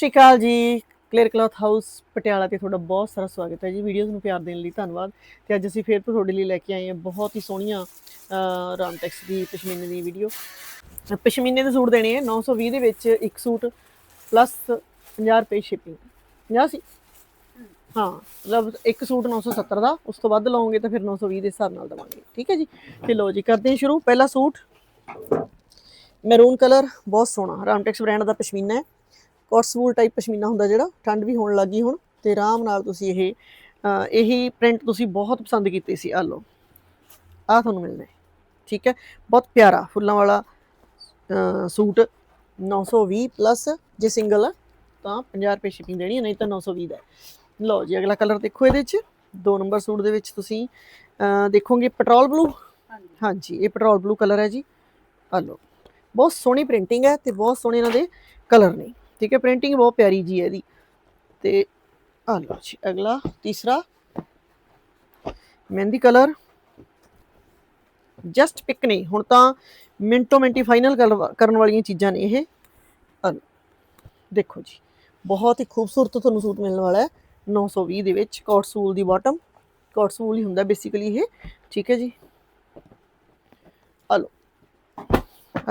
ਸਤਿ ਸ਼੍ਰੀ ਅਕਾਲ ਜੀ clear cloth house Patiala ਤੇ ਤੁਹਾਡਾ ਬਹੁਤ ਸਾਰਾ ਸਵਾਗਤ ਹੈ ਜੀ। ਵੀਡੀਓਜ਼ ਨੂੰ ਪਿਆਰ ਦੇਣ ਲਈ ਧੰਨਵਾਦ। ਤੇ ਅੱਜ ਅਸੀਂ ਫੇਰ ਤੋਂ ਤੁਹਾਡੇ ਲਈ ਲੈ ਕੇ ਆਏ ਹਾਂ ਬਹੁਤ ਹੀ ਸੋਹਣੀਆਂ ਰਾਮਟੈਕਸ ਦੀ ਪਸ਼ਮੀਨੇ ਦੀ ਵੀਡੀਓ ਪਸ਼ਮੀਨੇ ਦੇ ਸੂਟ ਦੇਣੇ ਆ 920 ਦੇ ਵਿੱਚ ਇੱਕ ਸੂਟ ਪਲੱਸ 50 ਰੁਪਏ ਸ਼ਿਪਿੰਗ 50 ਸੀ? ਹਾਂ, ਮਤਲਬ ਇੱਕ ਸੂਟ 970 ਦਾ, ਉਸ ਤੋਂ ਵੱਧ ਲਓਗੇ ਤਾਂ ਫਿਰ 920 ਦੇ ਹਿਸਾਬ ਨਾਲ ਦਵਾਂਗੇ। ਠੀਕ ਹੈ ਜੀ? ਤੇ ਲੋ ਜੀ, ਕਰਦੇ ਹਾਂ ਸ਼ੁਰੂ। ਪਹਿਲਾ ਸੂਟ ਮੈਰੂਨ ਕਲਰ ਬਹੁਤ ਸੋਹਣਾ। ਰਾਮਟੈਕਸ ਬ੍ਰਾਂਡ ਦਾ ਪਸ਼ਮੀਨਾ ਹੈ। ਕੋਟਸਵੂਲ ਟਾਈਪ ਪਸ਼ਮੀਨਾ ਹੁੰਦਾ ਜਿਹੜਾ ਠੰਡ ਵੀ ਹੋਣ ਲੱਗੀ ਹੁਣ ਤੇ ਆਰਾਮ ਨਾਲ ਤੁਸੀਂ ਇਹ ਇਹੀ ਪ੍ਰਿੰਟ ਤੁਸੀਂ ਬਹੁਤ ਪਸੰਦ ਕੀਤੀ ਸੀ ਆ ਲਓ। ਆ ਤੁਹਾਨੂੰ ਮਿਲਣਾ ਹੈ ਠੀਕ ਹੈ? ਬਹੁਤ ਪਿਆਰਾ ਫੁੱਲਾਂ ਵਾਲਾ ਸੂਟ 920 ਪਲੱਸ ਜੇ ਸਿੰਗਲ ਆ ਤਾਂ 50 ਰੁਪਏ ਸ਼ਿਪਿੰਗ ਦੇਣੀ ਹੈ ਨਹੀਂ ਤਾਂ 920 ਦਾ। ਲਓ ਜੀ ਅਗਲਾ ਕਲਰ ਦੇਖੋ ਇਹਦੇ ਵਿੱਚ ਦੋ ਨੰਬਰ ਸੂਟ ਦੇ ਵਿੱਚ ਤੁਸੀਂ ਦੇਖੋਗੇ ਪੈਟਰੋਲ ਬਲੂ ਹਾਂਜੀ। ਇਹ ਪੈਟਰੋਲ ਬਲੂ ਕਲਰ ਹੈ ਜੀ। ਆ ਲਓ ਬਹੁਤ ਸੋਹਣੀ ਪ੍ਰਿੰਟਿੰਗ ਹੈ ਤੇ ਬਹੁਤ ਸੋਹਣੇ ਇਹਨਾਂ ਦੇ ਕਲਰ ਨੇ। ਠੀਕ ਹੈ ਪ੍ਰਿੰਟਿੰਗ ਬਹੁਤ ਪਿਆਰੀ ਜੀ ਹੈ ਇਹਦੀ। ਤੇ ਆ ਲਓ ਜੀ, ਅਗਲਾ, ਤੀਸਰਾ। ਮਹਿੰਦੀ ਕਲਰ ਜਸਟ ਪਿਕ ਨਹੀਂ ਹੁਣ ਤਾਂ ਮਿੰਟੋ ਮਿੰਟੀ ਫਾਈਨਲ ਕਰਨ ਵਾਲੀਆਂ ਚੀਜ਼ਾਂ ਨੇ ਇਹ। ਦੇਖੋ ਜੀ, ਬਹੁਤ ਹੀ ਖੂਬਸੂਰਤ ਤੁਹਾਨੂੰ ਸੂਟ ਮਿਲਣ ਵਾਲਾ ਹੈ 920 ਦੇ ਵਿੱਚ ਕੋਟ ਸੂਲ ਦੀ ਬਾਟਮ ਕੋਟ ਸੂਲ ਹੀ ਹੁੰਦਾ ਬੇਸਿਕਲੀ ਇਹ, ਠੀਕ ਹੈ ਜੀ। ਹਲੋ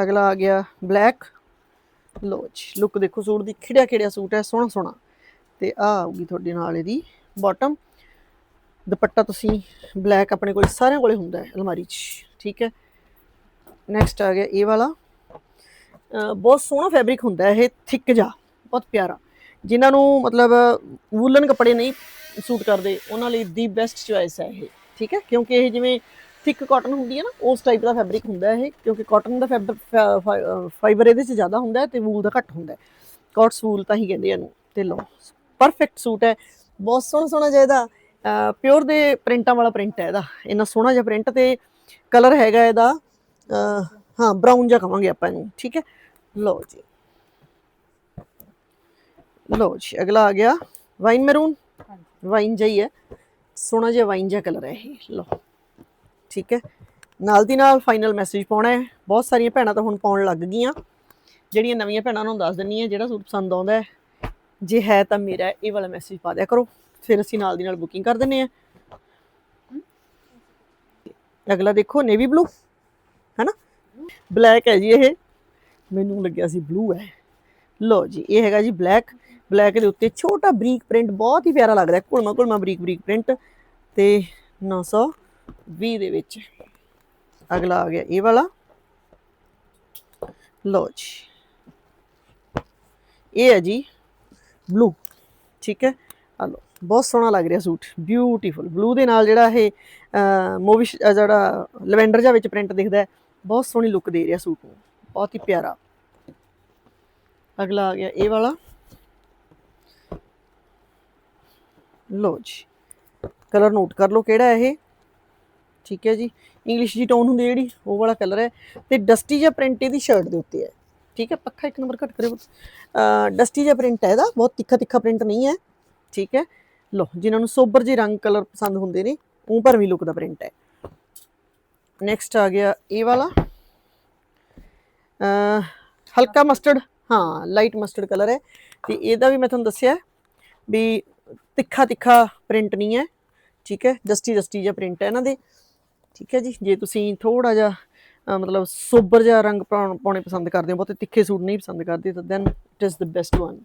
ਅਗਲਾ ਆ ਗਿਆ ਬਲੈਕ ਲੋ ਜੀ ਲੁੱਕ ਦੇਖੋ ਸੂਟ ਦੀ, ਖਿੜਿਆ ਖਿੜਿਆ ਸੂਟ ਹੈ, ਸੋਹਣਾ ਸੋਹਣਾ। ਤੇ ਆ ਆਊਗੀ ਤੁਹਾਡੇ ਨਾਲ ਇਹਦੀ ਬਾਟਮ ਦੁਪੱਟਾ ਤੁਸੀਂ ਬਲੈਕ ਆਪਣੇ ਕੋਲ ਸਾਰਿਆਂ ਕੋਲੇ ਹੁੰਦਾ ਹੈ ਅਲਮਾਰੀ 'ਚ, ਠੀਕ ਹੈ। ਨੈਕਸਟ ਆ ਗਿਆ ਇਹ ਵਾਲਾ। ਬਹੁਤ ਸੋਹਣਾ ਫੈਬਰਿਕ ਹੁੰਦਾ ਹੈ, ਇਹ ਥਿੱਕ ਜਾ ਬਹੁਤ ਪਿਆਰਾ। ਜਿਨ੍ਹਾਂ ਨੂੰ ਮਤਲਬ ਵੂਲਨ ਕੱਪੜੇ ਨਹੀਂ ਸੂਟ ਕਰਦੇ, ਉਹਨਾਂ ਲਈ ਦੀ ਬੈਸਟ ਚੁਆਇਸ ਹੈ ਇਹ, ਠੀਕ ਹੈ। ਕਿਉਂਕਿ ਇਹ ਜਿਵੇਂ ਥਿਕ ਕਾਟਨ ਹੁੰਦੀ ਹੈ ਨਾ ਉਸ ਟਾਈਪ ਦਾ ਫੈਬਰਿਕ ਹੁੰਦਾ ਇਹ ਕਿਉਂਕਿ ਕਾਟਨ ਦਾ ਫਾਈਬਰ ਇਹਦੇ 'ਚ ਜ਼ਿਆਦਾ ਹੁੰਦਾ ਤੇ ਵੂਲ ਦਾ ਘੱਟ ਹੁੰਦਾ ਕਾਟਸ ਵੂਲ ਤਾਂ ਹੀ ਕਹਿੰਦੇ ਇਹਨੂੰ ਤੇ ਲਓ ਪਰਫੈਕਟ ਸੂਟ ਹੈ ਬਹੁਤ ਸੋਹਣਾ ਸੋਹਣਾ ਜਿਹਾ ਇਹਦਾ ਪਿਓਰ ਦੇ ਪ੍ਰਿੰਟਾਂ ਵਾਲਾ ਪ੍ਰਿੰਟ ਹੈ ਇਹਦਾ ਇੰਨਾ ਸੋਹਣਾ ਜਿਹਾ ਪ੍ਰਿੰਟ ਤੇ ਕਲਰ ਹੈਗਾ ਇਹਦਾ ਹਾਂ ਬਰਾਊਨ ਜਿਹਾ ਕਵਾਂਗੇ ਆਪਾਂ ਇਹਨੂੰ ਠੀਕ ਹੈ? ਲਓ ਜੀ। ਲਓ ਜੀ ਅਗਲਾ ਆ ਗਿਆ ਵਾਈਨ ਮੈਰੂਨ ਵਾਈਨ ਜਿਹਾ ਹੈ ਸੋਹਣਾ ਜਿਹਾ ਵਾਈਨ ਜਿਹਾ ਕਲਰ ਹੈ ਇਹ ਲਓ। ਠੀਕ ਹੈ। ਨਾਲ ਦੀ ਨਾਲ ਫਾਈਨਲ ਮੈਸੇਜ ਪਾਉਣਾ ਹੈ। ਬਹੁਤ ਸਾਰੀਆਂ ਭੈਣਾਂ ਤਾਂ ਹੁਣ ਪਾਉਣ ਲੱਗ ਗਈਆਂ। ਜਿਹੜੀਆਂ ਨਵੀਆਂ ਭੈਣਾਂ ਨੂੰ ਦੱਸ ਦਿੰਨੀ ਆ ਜਿਹੜਾ ਸੂਟ ਪਸੰਦ ਆਉਂਦਾ ਹੈ। ਜੇ ਹੈ ਤਾਂ ਮੇਰਾ ਇਹ ਵਾਲਾ ਮੈਸੇਜ ਪਾ ਦਿਆ ਕਰੋ। ਫਿਰ ਅਸੀਂ ਨਾਲ ਦੀ ਨਾਲ ਬੁਕਿੰਗ ਕਰ ਦਿੰਨੇ ਆ ਅਗਲਾ ਦੇਖੋ ਨੇਵੀ ਬਲੂ ਹੈਨਾ? ਬਲੈਕ ਹੈ ਜੀ ਇਹ। ਮੈਨੂੰ ਲੱਗਿਆ ਸੀ ਬਲੂ ਹੈ। ਲੋ ਜੀ, ਇਹ ਹੈਗਾ ਜੀ ਬਲੈਕ ਬਲੈਕ ਦੇ ਉੱਤੇ ਛੋਟਾ ਬਰੀਕ ਪ੍ਰਿੰਟ ਬਹੁਤ ਹੀ ਪਿਆਰਾ ਲੱਗਦਾ ਹੈ। ਘੁਲਮਾ ਘੁਲਮਾ ਬਰੀਕ ਬਰੀਕ ਪ੍ਰਿੰਟ ਤੇ 920 ਦੇ ਵਿੱਚ। ਅਗਲਾ ਆ ਗਿਆ ਇਹ ਵਾਲਾ। ਲੋ ਜੀ। ਇਹ ਹੈ ਜੀ ਬਲੂ ਠੀਕ ਹੈ? ਆ ਲੋ ਬਹੁਤ ਸੋਹਣਾ ਲੱਗ ਰਿਹਾ ਸੂਟ ਬਿਊਟੀਫੁਲ ਬਲੂ ਦੇ ਨਾਲ ਜਿਹੜਾ ਇਹ ਮੋਵਿਸ਼ ਜਿਹੜਾ ਲਵੈਂਡਰ ਜਿਹਾ ਵਿੱਚ ਪ੍ਰਿੰਟ ਦਿਖਦਾ ਬਹੁਤ ਸੋਹਣੀ ਲੁੱਕ ਦੇ ਰਿਹਾ ਸੂਟ ਨੂੰ, ਬਹੁਤ ਹੀ ਪਿਆਰਾ। ਅਗਲਾ ਆ ਗਿਆ ਇਹ ਵਾਲਾ। ਲੋ ਜੀ। ਕਲਰ ਨੋਟ ਕਰ ਲਓ ਕਿਹੜਾ ਇਹ। ਠੀਕ ਹੈ ਜੀ। ਇੰਗਲਿਸ਼ ਦੀ ਟੋਨ ਹੁੰਦੀ ਹੈ ਜਿਹੜੀ, ਉਹ ਵਾਲਾ ਕਲਰ ਹੈ। ਤੇ ਡਸਟੀ ਜਾਂ ਪ੍ਰਿੰਟ ਇਹਦੀ ਸ਼ਰਟ ਦੇ ਉੱਤੇ ਹੈ। ਠੀਕ ਹੈ, ਪੱਖਾ ਇੱਕ ਨੰਬਰ ਘੱਟ ਕਰਿਓ। ਡਸਟੀ ਜਾਂ ਪ੍ਰਿੰਟ ਹੈ ਇਹਦਾ, ਬਹੁਤ ਤਿੱਖਾ ਤਿੱਖਾ ਪ੍ਰਿੰਟ ਨਹੀਂ ਹੈ। ਠੀਕ ਹੈ। ਲੋ ਜਿਨ੍ਹਾਂ ਨੂੰ ਸੋਬਰ ਜਿਹੇ ਰੰਗ ਕਲਰ ਪਸੰਦ ਹੁੰਦੇ ਨੇ, ਉਹ ਭਰਵੀਂ ਲੁੱਕ ਦਾ ਪ੍ਰਿੰਟ ਹੈ। ਨੈਕਸਟ ਆ ਗਿਆ ਇਹ ਵਾਲਾ। ਹਲਕਾ ਮਸਟਰਡ ਹਾਂ ਲਾਈਟ ਮਸਟਰਡ ਕਲਰ ਹੈ। ਤੇ ਇਹਦਾ ਵੀ ਮੈਂ ਤੁਹਾਨੂੰ ਦੱਸਿਆ ਵੀ ਤਿੱਖਾ ਤਿੱਖਾ ਪ੍ਰਿੰਟ ਨਹੀਂ ਹੈ। ਠੀਕ ਹੈ ਡਸਟੀ ਡਸਟੀ ਜਿਹਾ ਪ੍ਰਿੰਟ ਹੈ ਇਹਨਾਂ ਦੇ। ਠੀਕ ਹੈ ਜੀ? ਜੇ ਤੁਸੀਂ ਥੋੜਾ ਜਿਹਾ ਮਤਲਬ ਸੋਬਰ ਜਿਹਾ ਰੰਗ ਪਾਉਣ- ਪਸੰਦ ਕਰਦੇ ਹੋ ਬਹੁਤੇ ਤਿੱਖੇ ਸੂਟ ਨਹੀਂ ਪਸੰਦ ਕਰਦੇ ਤਾਂ then it is the best one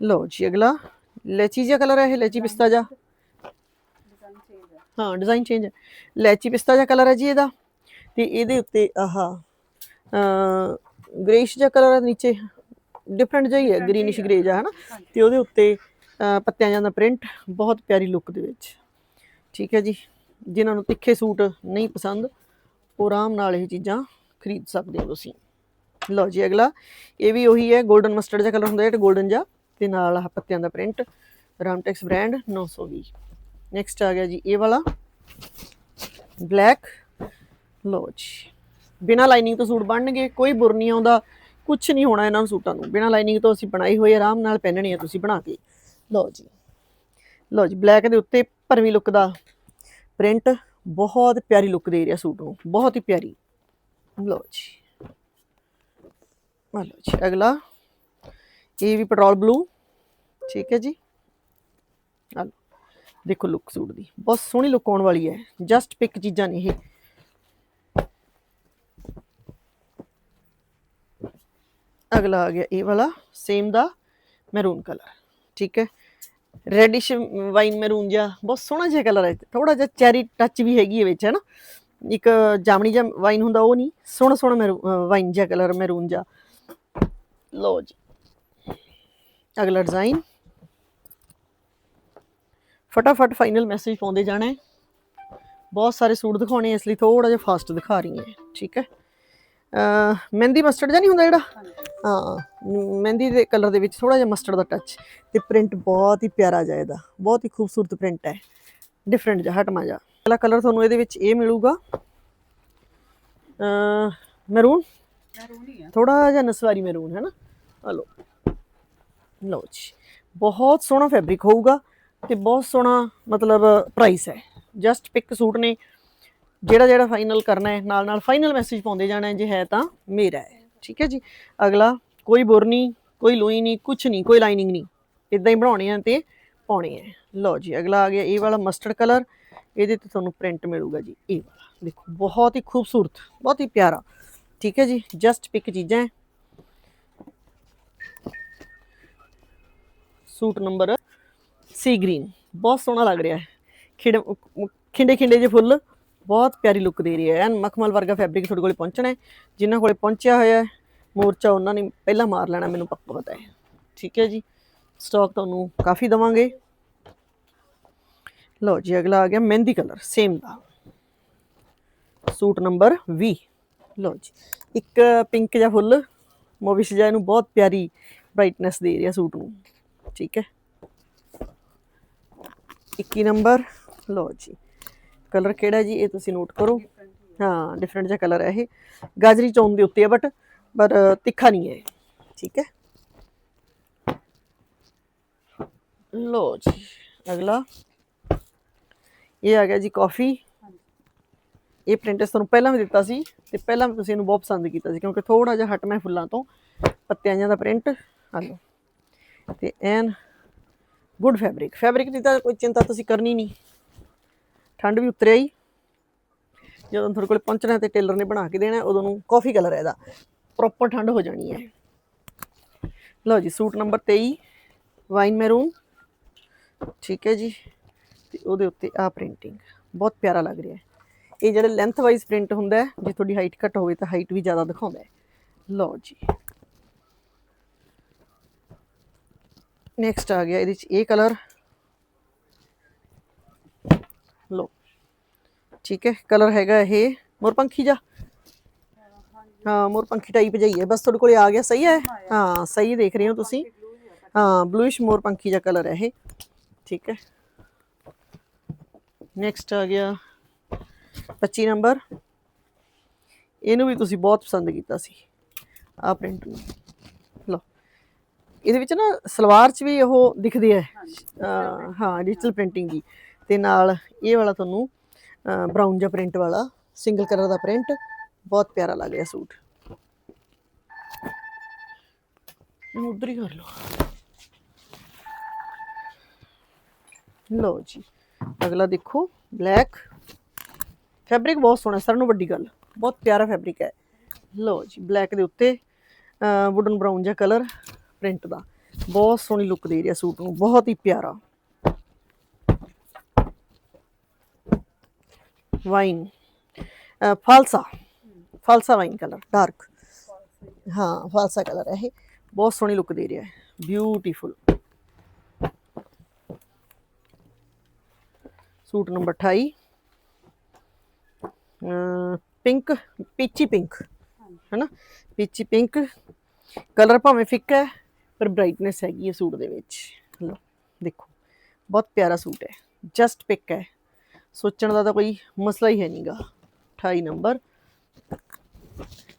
ਲਓ ਜੀ ਅਗਲਾ। ਲੈਚੀ ਜਿਹਾ ਕਲਰ ਹੈ ਇਹ? ਲੈਚੀ ਪਿਸਤਾ ਜਿਹਾ? ਹਾਂ ਡਿਜ਼ਾਈਨ ਚੇਂਜ ਹੈ। ਲੈਚੀ ਪਿਸਤਾ ਜਿਹਾ ਕਲਰ ਹੈ ਜੀ ਇਹਦਾ। ਤੇ ਇਹਦੇ ਉੱਤੇ ਆਹ ਗ੍ਰੇਸ਼ ਜਿਹਾ ਕਲਰ ਹੈ ਨੀਚੇ। ਡਿਫਰੈਂਟ ਜਿਹਾ ਹੀ ਹੈ ਗ੍ਰੀਨਿਸ਼ ਗ੍ਰੇ ਜਿਹਾ ਹੈ ਨਾ? ਤੇ ਉਹਦੇ ਉੱਤੇ ਪੱਤਿਆਂ ਜਿਹਾ ਦਾ ਪ੍ਰਿੰਟ ਬਹੁਤ ਪਿਆਰੀ ਲੁੱਕ ਦੇ ਵਿੱਚ। ਠੀਕ ਹੈ ਜੀ, ਜਿਨ੍ਹਾਂ ਨੂੰ ਤਿੱਖੇ ਸੂਟ ਨਹੀਂ ਪਸੰਦ, ਉਹ ਆਰਾਮ ਨਾਲ ਇਹ ਚੀਜ਼ਾਂ ਖਰੀਦ ਸਕਦੇ ਹੋ ਤੁਸੀਂ। ਲਓ ਜੀ ਅਗਲਾ, ਇਹ ਵੀ ਉਹੀ ਹੈ 골ਡਨ ਮਸਟਰਡ ਜਿਹਾ ਕਲਰ ਹੁੰਦਾ ਹੈ ਤੇ 골ਡਨ ਜਿਹਾ, ਤੇ ਨਾਲ ਆਹ ਪੱਤਿਆਂ ਦਾ ਪ੍ਰਿੰਟ ਰਾਮਟੈਕਸ ਬ੍ਰਾਂਡ 920 ਨੈਕਸਟ ਆ ਗਿਆ ਜੀ ਇਹ ਵਾਲਾ ਬਲੈਕ ਲਓ ਜੀ, ਬਿਨਾ ਲਾਈਨਿੰਗ ਤੋਂ ਸੂਟ ਬਣਨਗੇ, ਕੋਈ ਬੁਰ ਨਹੀਂ ਆਉਂਦਾ ਕੁਝ ਨਹੀਂ ਹੋਣਾ ਇਹਨਾਂ ਨੂੰ ਸੂਟਾਂ ਨੂੰ। ਬਿਨਾ ਲਾਈਨਿੰਗ ਤੋਂ ਅਸੀਂ ਬਣਾਈ ਹੋਈ ਆਰਾਮ ਨਾਲ ਪਹਿਨਣੀ ਹੈ ਤੁਸੀਂ ਬਣਾ ਕੇ। ਲਓ ਜੀ ਲਓ ਜੀ ਬਲੈਕ ਦੇ ਉੱਤੇ ਭਰਵੀਂ ਲੁੱਕ ਦਾ ਪ੍ਰਿੰਟ ਬਹੁਤ ਪਿਆਰੀ ਲੁੱਕ ਦੇ ਰਿਹਾ ਸੂਟ ਨੂੰ ਬਹੁਤ ਹੀ ਪਿਆਰੀ। ਲਓ ਜੀ। ਆ ਲਓ ਜੀ, ਅਗਲਾ। ਇਹ ਵੀ ਪੈਟਰੋਲ ਬਲੂ ਠੀਕ ਹੈ ਜੀ। ਆ ਦੇਖੋ ਲੁੱਕ ਸੂਟ ਦੀ, ਬਹੁਤ ਸੋਹਣੀ ਲੁੱਕ ਆਉਣ ਵਾਲੀ ਹੈ ਜਸਟ ਪਿਕ ਚੀਜ਼ਾਂ ਨੇ ਇਹ। ਅਗਲਾ ਆ ਗਿਆ, ਇਹ ਵਾਲਾ ਸੇਮ ਦਾ ਮੈਰੂਨ ਕਲਰ ਠੀਕ ਹੈ। ਰੈਡਿਸ਼ ਵਾਈਨ ਮੈਰੂਨ ਜਿਹਾ, ਬਹੁਤ ਸੋਹਣਾ ਜਿਹਾ ਕਲਰ ਹੈ। ਥੋੜਾ ਜਿਹਾ ਚੈਰੀ ਟੱਚ ਵੀ ਹੈਗੀ ਹੈ ਵਿੱਚ ਹੈ ਨਾ ਇੱਕ ਜਾਮਣੀ ਜਿਹਾ ਵਾਈਨ ਹੁੰਦਾ, ਉਹ ਨਹੀਂ, ਸੋਹਣਾ ਸੋਹਣਾ ਵਾਈਨ ਜਿਹਾ ਕਲਰ ਮੈਰੂਨ ਜਿਹਾ। ਲੋ ਜੀ। ਅਗਲਾ ਡਿਜ਼ਾਈਨ ਫਟਾਫਟ ਫਾਈਨਲ ਮੈਸੇਜ ਪਾਉਂਦੇ ਜਾਣਾ ਹੈ। ਬਹੁਤ ਸਾਰੇ ਸੂਟ ਦਿਖਾਉਣੇ ਇਸ ਲਈ ਥੋੜਾ ਜਿਹਾ ਫਾਸਟ ਦਿਖਾ ਰਹੀ ਹਾਂ, ਠੀਕ ਹੈ? ਮਹਿੰਦੀ ਮਸਟਰਡ ਜਿਹਾ ਨਹੀਂ ਹੁੰਦਾ ਜਿਹੜਾ? ਹਾਂ ਮਹਿੰਦੀ ਦੇ ਕਲਰ ਦੇ ਵਿੱਚ ਥੋੜਾ ਜਿਹਾ ਮਸਟਰਡ ਦਾ ਟੱਚ ਤੇ ਪ੍ਰਿੰਟ ਬਹੁਤ ਹੀ ਪਿਆਰਾ ਜਿਹਾ ਇਹਦਾ। ਬਹੁਤ ਹੀ ਖੂਬਸੂਰਤ ਪ੍ਰਿੰਟ ਹੈ। ਡਿਫਰੈਂਟ ਜਿਹਾ ਹਟਮਾ ਜਿਹਾ। ਅਗਲਾ ਕਲਰ ਤੁਹਾਨੂੰ ਇਹਦੇ ਵਿੱਚ ਇਹ ਮਿਲੂਗਾ। ਅ ਮੈਰੂਨ ਥੋੜਾ ਜਿਹਾ ਨਸਵਾਰੀ ਮੈਰੂਨ ਹੈ ਨਾ? ਲਓ। ਲਓ ਜੀ। ਬਹੁਤ ਸੋਹਣਾ ਫੈਬਰਿਕ ਹੋਊਗਾ ਤੇ ਬਹੁਤ ਸੋਹਣਾ ਮਤਲਬ ਪ੍ਰਾਈਸ ਹੈ। ਜਸਟ ਪਿਕ ਸੂਟ ਨੇ। ਜਿਹੜਾ ਜਿਹੜਾ ਫਾਈਨਲ ਕਰਨਾ ਹੈ, ਨਾਲ ਨਾਲ ਫਾਈਨਲ ਮੈਸੇਜ ਪਾਉਂਦੇ ਜਾਣਾ ਹੈ, ਜੇ ਹੈ ਤਾਂ ਮੇਰਾ ਹੈ। ਠੀਕ ਹੈ ਜੀ? ਅਗਲਾ, ਕੋਈ ਬੁਰ ਨਹੀਂ, ਕੋਈ ਲੋਈ ਨਹੀਂ ਕੁਝ ਨਹੀਂ, ਕੋਈ ਲਾਈਨਿੰਗ ਨਹੀਂ। ਇਦਾਂ ਹੀ ਬਣਾਉਣੇ ਆ ਤੇ ਪਾਉਣੇ ਆ। ਲਓ ਜੀ, ਅਗਲਾ ਆ ਗਿਆ, ਇਹ ਵਾਲਾ ਮਸਟਰਡ ਕਲਰ ਇਹਦੇ ਤੇ ਤੁਹਾਨੂੰ ਪ੍ਰਿੰਟ ਮਿਲੂਗਾ ਜੀ, ਇਹ ਵਾਲਾ। ਦੇਖੋ, ਬਹੁਤ ਹੀ ਖੂਬਸੂਰਤ, ਬਹੁਤ ਹੀ ਪਿਆਰਾ। ਠੀਕ ਹੈ ਜੀ? ਜਸਟ ਪਿਕ ਚੀਜ਼ਾਂ ਹੈ। ਸੂਟ ਨੰਬਰ ਸੀ ਗ੍ਰੀਨ ਬਹੁਤ ਸੋਹਣਾ ਲੱਗ ਰਿਹਾ ਹੈ। ਖਿੜ ਖਿੰਡੇ ਖਿੰਡੇ ਜੇ ਫੁੱਲ। ਬਹੁਤ ਪਿਆਰੀ ਲੁੱਕ ਦੇ ਰਹੀ ਹੈ। ਐਨ ਮਖਮਲ ਵਰਗਾ ਫੈਬਰਿਕ ਤੁਹਾਡੇ ਕੋਲੇ ਪਹੁੰਚਣਾ ਹੈ। ਜਿਨ੍ਹਾਂ ਕੋਲੇ ਪਹੁੰਚਿਆ ਹੋਇਆ ਹੈ, ਮੋਰਚਾ ਉਹਨਾਂ ਨੇ ਪਹਿਲਾਂ ਮਾਰ ਲੈਣਾ, ਮੈਨੂੰ ਪੱਕਾ ਪਤਾ ਹੈ। ਠੀਕ ਹੈ ਜੀ। ਸਟਾਕ ਤੁਹਾਨੂੰ ਕਾਫੀ ਦਵਾਂਗੇ। ਲਓ ਜੀ, ਅਗਲਾ ਆ ਗਿਆ ਮਹਿੰਦੀ ਕਲਰ ਸੇਮ ਦਾ। ਸੂਟ ਨੰਬਰ 20 ਲਓ ਜੀ, ਇੱਕ ਪਿੰਕ ਜਿਹਾ ਫੁੱਲ, ਮੋਵਿਸ਼ ਜਿਹਾ ਇਹਨੂੰ ਬਹੁਤ ਪਿਆਰੀ ਬ੍ਰਾਈਟਨੈਸ ਦੇ ਰਿਹਾ ਸੂਟ ਨੂੰ। ਠੀਕ ਹੈ। 21 ਨੰਬਰ ਲਓ ਜੀ ਕਲਰ ਕਿਹੜਾ ਜੀ, ਇਹ ਤੁਸੀਂ ਨੋਟ ਕਰੋ। ਹਾਂ ਡਿਫਰੈਂਟ ਜਿਹਾ ਕਲਰ ਹੈ ਇਹ। ਗਾਜਰੀ ਚੌਨ ਦੇ ਉੱਤੇ ਹੈ ਬਟ ਪਰ, ਤਿੱਖਾ ਨਹੀਂ ਹੈ ਠੀਕ ਹੈ? ਲੋ ਜੀ, ਅਗਲਾ। ਇਹ ਆ ਗਿਆ ਜੀ ਕਾਫੀ ਇਹ ਪ੍ਰਿੰਟ ਤੁਹਾਨੂੰ ਪਹਿਲਾਂ ਵੀ ਦਿੱਤਾ ਸੀ ਤੇ ਪਹਿਲਾਂ ਵੀ ਤੁਸੀਂ ਇਹਨੂੰ ਬਹੁਤ ਪਸੰਦ ਕੀਤਾ ਸੀ, ਕਿਉਂਕਿ ਥੋੜਾ ਜਿਹਾ ਹਟ ਮੈਂ ਫੁੱਲਾਂ ਤੋਂ। ਪੱਤਿਆਂ ਜਿਹਾ ਦਾ ਪ੍ਰਿੰਟ ਆ ਲਓ। ਤੇ ਐਨ ਗੁੱਡ ਫੈਬਰਿਕ ਫੈਬਰਿਕ ਦੀ ਤਾਂ ਕੋਈ ਚਿੰਤਾ ਤੁਸੀਂ ਕਰਨੀ ਨਹੀਂ। ਠੰਡ ਵੀ ਉਤਰਿਆ ਹੀ। ਜਦੋਂ ਤੁਹਾਡੇ ਕੋਲ ਪਹੁੰਚਣਾ ਤੇ ਟੇਲਰ ਨੇ ਬਣਾ ਕੇ ਦੇਣਾ, ਉਦੋਂ ਨੂੰ ਕਾਫੀ ਕਲਰ ਹੈ ਇਹਦਾ। ਪ੍ਰੋਪਰ ਠੰਡ ਹੋ ਜਾਣੀ ਹੈ। ਲਓ ਜੀ, ਸੂਟ ਨੰਬਰ 23 ਵਾਈਨ ਮੈਰੂਨ ਠੀਕ ਹੈ ਜੀ। ਤੇ ਉਹਦੇ ਉੱਤੇ ਆ ਪ੍ਰਿੰਟਿੰਗ ਬਹੁਤ ਪਿਆਰਾ ਲੱਗ ਰਿਹਾ ਹੈ। ਇਹ ਜਿਹੜਾ ਲੈਂਥ ਵਾਈਜ਼ ਪ੍ਰਿੰਟ ਹੁੰਦਾ ਹੈ, ਜੇ ਤੁਹਾਡੀ ਹਾਈਟ ਘੱਟ ਹੋਵੇ ਤਾਂ ਹਾਈਟ ਵੀ ਜ਼ਿਆਦਾ ਦਿਖਾਉਂਦਾ ਹੈ। ਲਓ ਜੀ। ਨੈਕਸਟ ਆ ਗਿਆ, ਇਹਦੇ ਚ ਇਹ ਕਲਰ ਲਓ। ਠੀਕ ਹੈ ਕਲਰ ਹੈਗਾ ਇਹ ਮੋਰਪੰਖੀ ਜਾ। ਹਾਂ ਮੋਰਪੰਖੀ ਟਾਈਪ ਜਾਈ ਹੈ ਬਸ ਤੁਹਾਡੇ ਕੋਲੇ ਆ ਗਿਆ ਸਹੀ ਹੈ? ਹਾਂ ਸਹੀ ਦੇਖ ਰਹੇ ਹੋ ਤੁਸੀਂ। ਹਾਂ ਬਲੂਇਸ਼ ਮੋਰਪੰਖੀ ਜਾ ਕਲਰ ਹੈ ਇਹ। ਠੀਕ ਹੈ। ਨੈਕਸਟ ਆ ਗਿਆ 25 ਨੰਬਰ। ਇਹਨੂੰ ਵੀ ਤੁਸੀਂ ਬਹੁਤ ਪਸੰਦ ਕੀਤਾ ਸੀ। ਆ ਪ੍ਰਿੰਟ ਨੂੰ। ਲਓ। ਇਹਦੇ ਵਿੱਚ ਨਾ ਸਲਵਾਰ 'ਚ ਵੀ ਉਹ ਦਿਖਦੇ ਅਹ ਹਾਂ ਡਿਜੀਟਲ ਪ੍ਰਿੰਟਿੰਗ ਦੀ। ਤੇ ਨਾਲ ਇਹ ਵਾਲਾ ਤੁਹਾਨੂੰ ਬਰਾਊਨ ਜਿਹਾ ਪ੍ਰਿੰਟ ਵਾਲਾ ਸਿੰਗਲ ਕਲਰ ਦਾ ਪ੍ਰਿੰਟ ਬਹੁਤ ਪਿਆਰਾ ਲੱਗ ਰਿਹਾ ਸੂਟ। ਇਹਨੂੰ ਉਧਰ ਹੀ ਕਰ ਲਓ। ਲਓ ਜੀ, ਅਗਲਾ ਦੇਖੋ ਬਲੈਕ ਫੈਬਰਿਕ ਬਹੁਤ ਸੋਹਣਾ, ਸਰ ਨੂੰ ਵੱਡੀ ਗੱਲ, ਬਹੁਤ ਪਿਆਰਾ ਫੈਬਰਿਕ ਹੈ। ਲਓ ਜੀ ਬਲੈਕ ਦੇ ਉੱਤੇ ਵੁਡਨ ਬਰਾਊਨ ਜਿਹਾ ਕਲਰ ਪ੍ਰਿੰਟ ਦਾ। ਬਹੁਤ ਸੋਹਣੀ ਲੁੱਕ ਦੇ ਰਿਹਾ ਸੂਟ ਨੂੰ, ਬਹੁਤ ਹੀ ਪਿਆਰਾ। ਵਾਈਨ ਫਾਲਸਾ ਫਾਲਸਾ ਵਾਈਨ ਕਲਰ ਡਾਰਕ ਹਾਂ ਫਾਲਸਾ ਕਲਰ ਹੈ ਇਹ ਬਹੁਤ ਸੋਹਣੀ ਲੁੱਕ ਦੇ ਰਿਹਾ ਹੈ beautiful suit number 28 pink peachy pink ਹੈਨਾ ਪੀਚੀ ਪਿੰਕ ਕਲਰ ਭਾਵੇਂ ਫਿੱਕਾ ਹੈ ਪਰ ਬ੍ਰਾਈਟਨੈਸ ਹੈਗੀ ਹੈ ਸੂਟ ਦੇ ਵਿੱਚ ਲਓ ਦੇਖੋ ਬਹੁਤ ਪਿਆਰਾ ਸੂਟ ਹੈ ਜਸਟ ਪਿਕ ਹੈ ਸੋਚਣ ਦਾ ਤਾਂ ਕੋਈ ਮਸਲਾ ਹੀ ਹੈ ਨਹੀਂਗਾ 28 ਨੰਬਰ।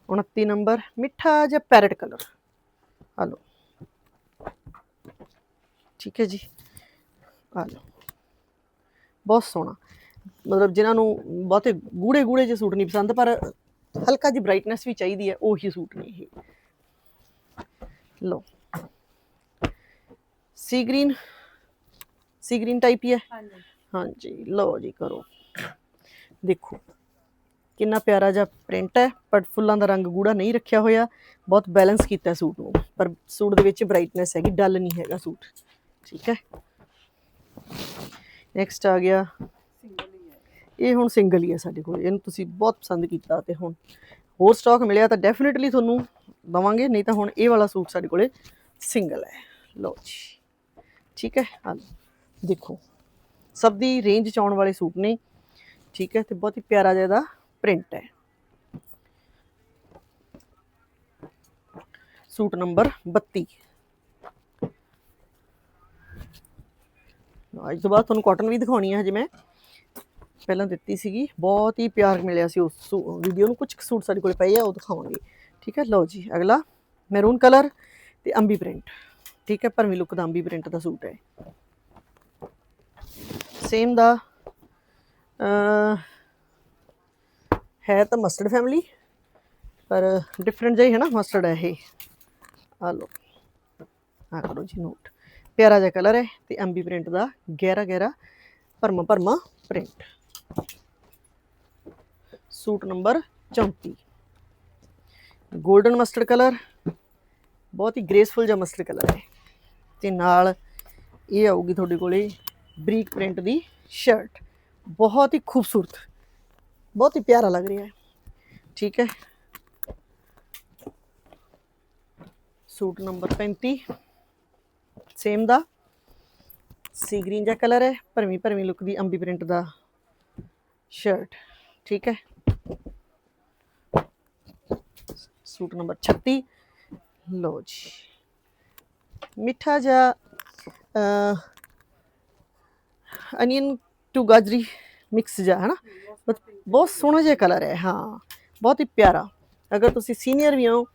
29 ਨੰਬਰ। ਮਿੱਠਾ ਜਿਹਾ ਪੈਰਟ ਕਲਰ? ਆ ਲਓ। ਠੀਕ ਹੈ ਜੀ। ਆ ਲਓ। ਬਹੁਤ ਸੋਹਣਾ। ਮਤਲਬ ਜਿਨ੍ਹਾਂ ਨੂੰ ਬਹੁਤੇ ਗੂੜੇ ਗੂੜੇ ਜਿਹੇ ਸੂਟ ਨਹੀਂ ਪਸੰਦ, ਪਰ ਹਲਕਾ ਜਿਹੀ ਬ੍ਰਾਈਟਨੈਸ ਵੀ ਚਾਹੀਦੀ ਹੈ, ਉਹੀ ਸੂਟ ਨੇ ਇਹ। ਲਓ। Sea green sea green type ਹੀ ਹੈ। ਹਾਂਜੀ। ਹਾਂਜੀ, ਲਓ ਜੀ ਕਰੋ। ਦੇਖੋ, ਕਿੰਨਾ ਪਿਆਰਾ ਜਿਹਾ ਪ੍ਰਿੰਟ ਹੈ ਬਟ ਫੁੱਲਾਂ ਦਾ ਰੰਗ ਗੂੜਾ ਨਹੀਂ ਰੱਖਿਆ ਹੋਇਆ। ਬਹੁਤ ਬੈਲੈਂਸ ਕੀਤਾ ਸੂਟ ਨੂੰ, ਪਰ ਸੂਟ ਦੇ ਵਿੱਚ ਬ੍ਰਾਈਟਨੈਸ ਹੈਗੀ ਡਲ ਨਹੀਂ ਹੈਗਾ ਸੂਟ। ਠੀਕ ਹੈ? ਨੈਕਸਟ ਆ ਗਿਆ। ਸਿੰਗਲ ਹੀ ਇਹ ਹੁਣ ਸਿੰਗਲ ਹੀ ਹੈ ਸਾਡੇ ਕੋਲ, ਇਹਨੂੰ ਤੁਸੀਂ ਬਹੁਤ ਪਸੰਦ ਕੀਤਾ ਤੇ ਹੁਣ ਹੋਰ ਸਟਾਕ ਮਿਲਿਆ ਤਾਂ ਡੈਫੀਨਿਟਲੀ ਤੁਹਾਨੂੰ ਦਵਾਂਗੇ, ਨਹੀਂ ਤਾਂ ਹੁਣ ਇਹ ਵਾਲਾ ਸੂਟ ਸਾਡੇ ਕੋਲੇ ਸਿੰਗਲ ਹੈ। ਲਓ ਜੀ। ਠੀਕ ਹੈ? ਹਾਂ ਦੇਖੋ। ਸਭ ਦੀ ਰੇਂਜ ਚ ਆਉਣ ਵਾਲੇ ਸੂਟ ਨੇ। ਠੀਕ ਹੈ, ਤੇ ਬਹੁਤ ਹੀ ਪਿਆਰਾ ਜਿਹਾ ਇਹਦਾ ਪ੍ਰਿੰਟ ਹੈ। ਸੂਟ ਨੰਬਰ 32 ਅੱਜ ਤੋਂ ਬਾਅਦ ਤੁਹਾਨੂੰ ਕਾਟਨ ਵੀ ਦਿਖਾਉਣੀ ਹੈ ਹਜੇ ਮੈਂ। ਪਹਿਲਾਂ ਦਿੱਤੀ ਸੀਗੀ, ਬਹੁਤ ਹੀ ਪਿਆਰ ਮਿਲਿਆ ਸੀ ਉਸ ਵੀਡੀਓ ਨੂੰ। ਕੁਝ ਸੂਟ ਸਾਡੇ ਕੋਲ ਪਏ ਆ, ਉਹ ਦਿਖਾਵਾਂਗੇ। ਠੀਕ ਹੈ, ਲਓ ਜੀ, ਅਗਲਾ। ਮੈਰੂਨ ਕਲਰ ਤੇ ਅੰਬੀ ਪ੍ਰਿੰਟ ਠੀਕ ਹੈ, ਭਰਵੀਂ ਲੁੱਕ ਦਾ ਅੰਬੀ ਪ੍ਰਿੰਟ ਦਾ ਸੂਟ ਹੈ। ਸੇਮ ਦਾ ਹੈ ਤਾਂ ਮਸਟਰਡ ਫੈਮਿਲੀ ਪਰ ਡਿਫਰੈਂਟ ਜਿਹਾ ਹੀ ਹੈ ਨਾ ਮਸਟਰਡ ਹੈ। ਇਹ ਆ ਲਓ, ਆ ਕਰੋ ਜੀ ਨੋਟ ਪਿਆਰਾ ਜਿਹਾ ਕਲਰ ਹੈ ਤੇ ਅੰਬੀ ਪ੍ਰਿੰਟ ਦਾ, ਗਹਿਰਾ ਗਹਿਰਾ, ਭਰਮਾ ਭਰਮਾ print suit number 34 golden mustard colour ਬਹੁਤ ਹੀ ਗ੍ਰੇਸਫੁਲ ਜਿਹਾ ਮਸਟਰਡ ਕਲਰ ਹੈ। ਤੇ ਨਾਲ ਇਹ ਆਊਗੀ ਤੁਹਾਡੇ ਕੋਲੇ ਬਰੀਕ ਪ੍ਰਿੰਟ ਦੀ ਸ਼ਰਟ। ਬਹੁਤ ਹੀ ਖੂਬਸੂਰਤ, ਬਹੁਤ ਹੀ ਪਿਆਰਾ ਲੱਗ ਰਿਹਾ ਹੈ। ਠੀਕ ਹੈ। ਸੂਟ ਨੰਬਰ 35 ਸੇਮ ਦਾ। ਸੀ ਗ੍ਰੀਨ ਜਿਹਾ ਕਲਰ ਹੈ, ਭਰਵੀਂ ਭਰਵੀਂ ਲੁੱਕ ਦੀ ਅੰਬੀ ਪ੍ਰਿੰਟ ਦਾ ਸ਼ਰਟ। ਠੀਕ ਹੈ। ਸੂਟ ਨੰਬਰ 36 ਲਓ ਜੀ। ਮਿੱਠਾ ਜਿਹਾ ਅਨੀਅਨ ਟੂ ਗਾਜਰੀ ਮਿਕਸ ਜਿਹਾ ਹੈ ਨਾ ਬਹੁਤ- ਬਹੁਤ ਸੋਹਣਾ ਜਿਹਾ ਕਲਰ ਹੈ ਹਾਂ ਬਹੁਤ ਹੀ ਪਿਆਰਾ ਅਗਰ ਤੁਸੀਂ ਸੀਨੀਅਰ ਵੀ ਹੋ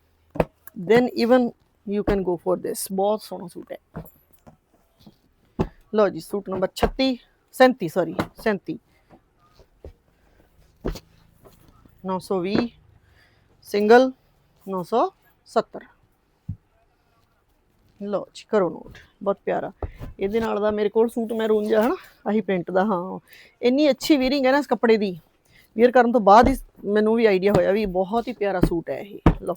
then even you can go for this ਬਹੁਤ ਸੋਹਣਾ ਸੂਟ ਹੈ ਲਓ ਜੀ ਸੂਟ ਨੰਬਰ 36 37 ਸੌਰੀ 37 920 ਸਿੰਗਲ 970 ਲਓ ਜੀ ਕਰੋ ਨੋਟ ਬਹੁਤ ਪਿਆਰਾ। ਇਹਦੇ ਨਾਲ ਦਾ ਮੇਰੇ ਕੋਲ ਸੂਟ ਮੈਰੂਨ ਜਿਹਾ ਹਨਾ? ਆਹੀ ਪ੍ਰਿੰਟ ਦਾ ਹਾਂ। ਇੰਨੀ ਅੱਛੀ ਵੀਰਿੰਗ ਹੈ ਨਾ ਇਸ ਕੱਪੜੇ ਦੀ। ਵੀਅਰ ਕਰਨ ਤੋਂ ਬਾਅਦ ਹੀ ਮੈਨੂੰ ਵੀ ਆਈਡੀਆ ਹੋਇਆ ਵੀ ਬਹੁਤ ਹੀ ਪਿਆਰਾ ਸੂਟ ਹੈ ਇਹ। ਲਓ।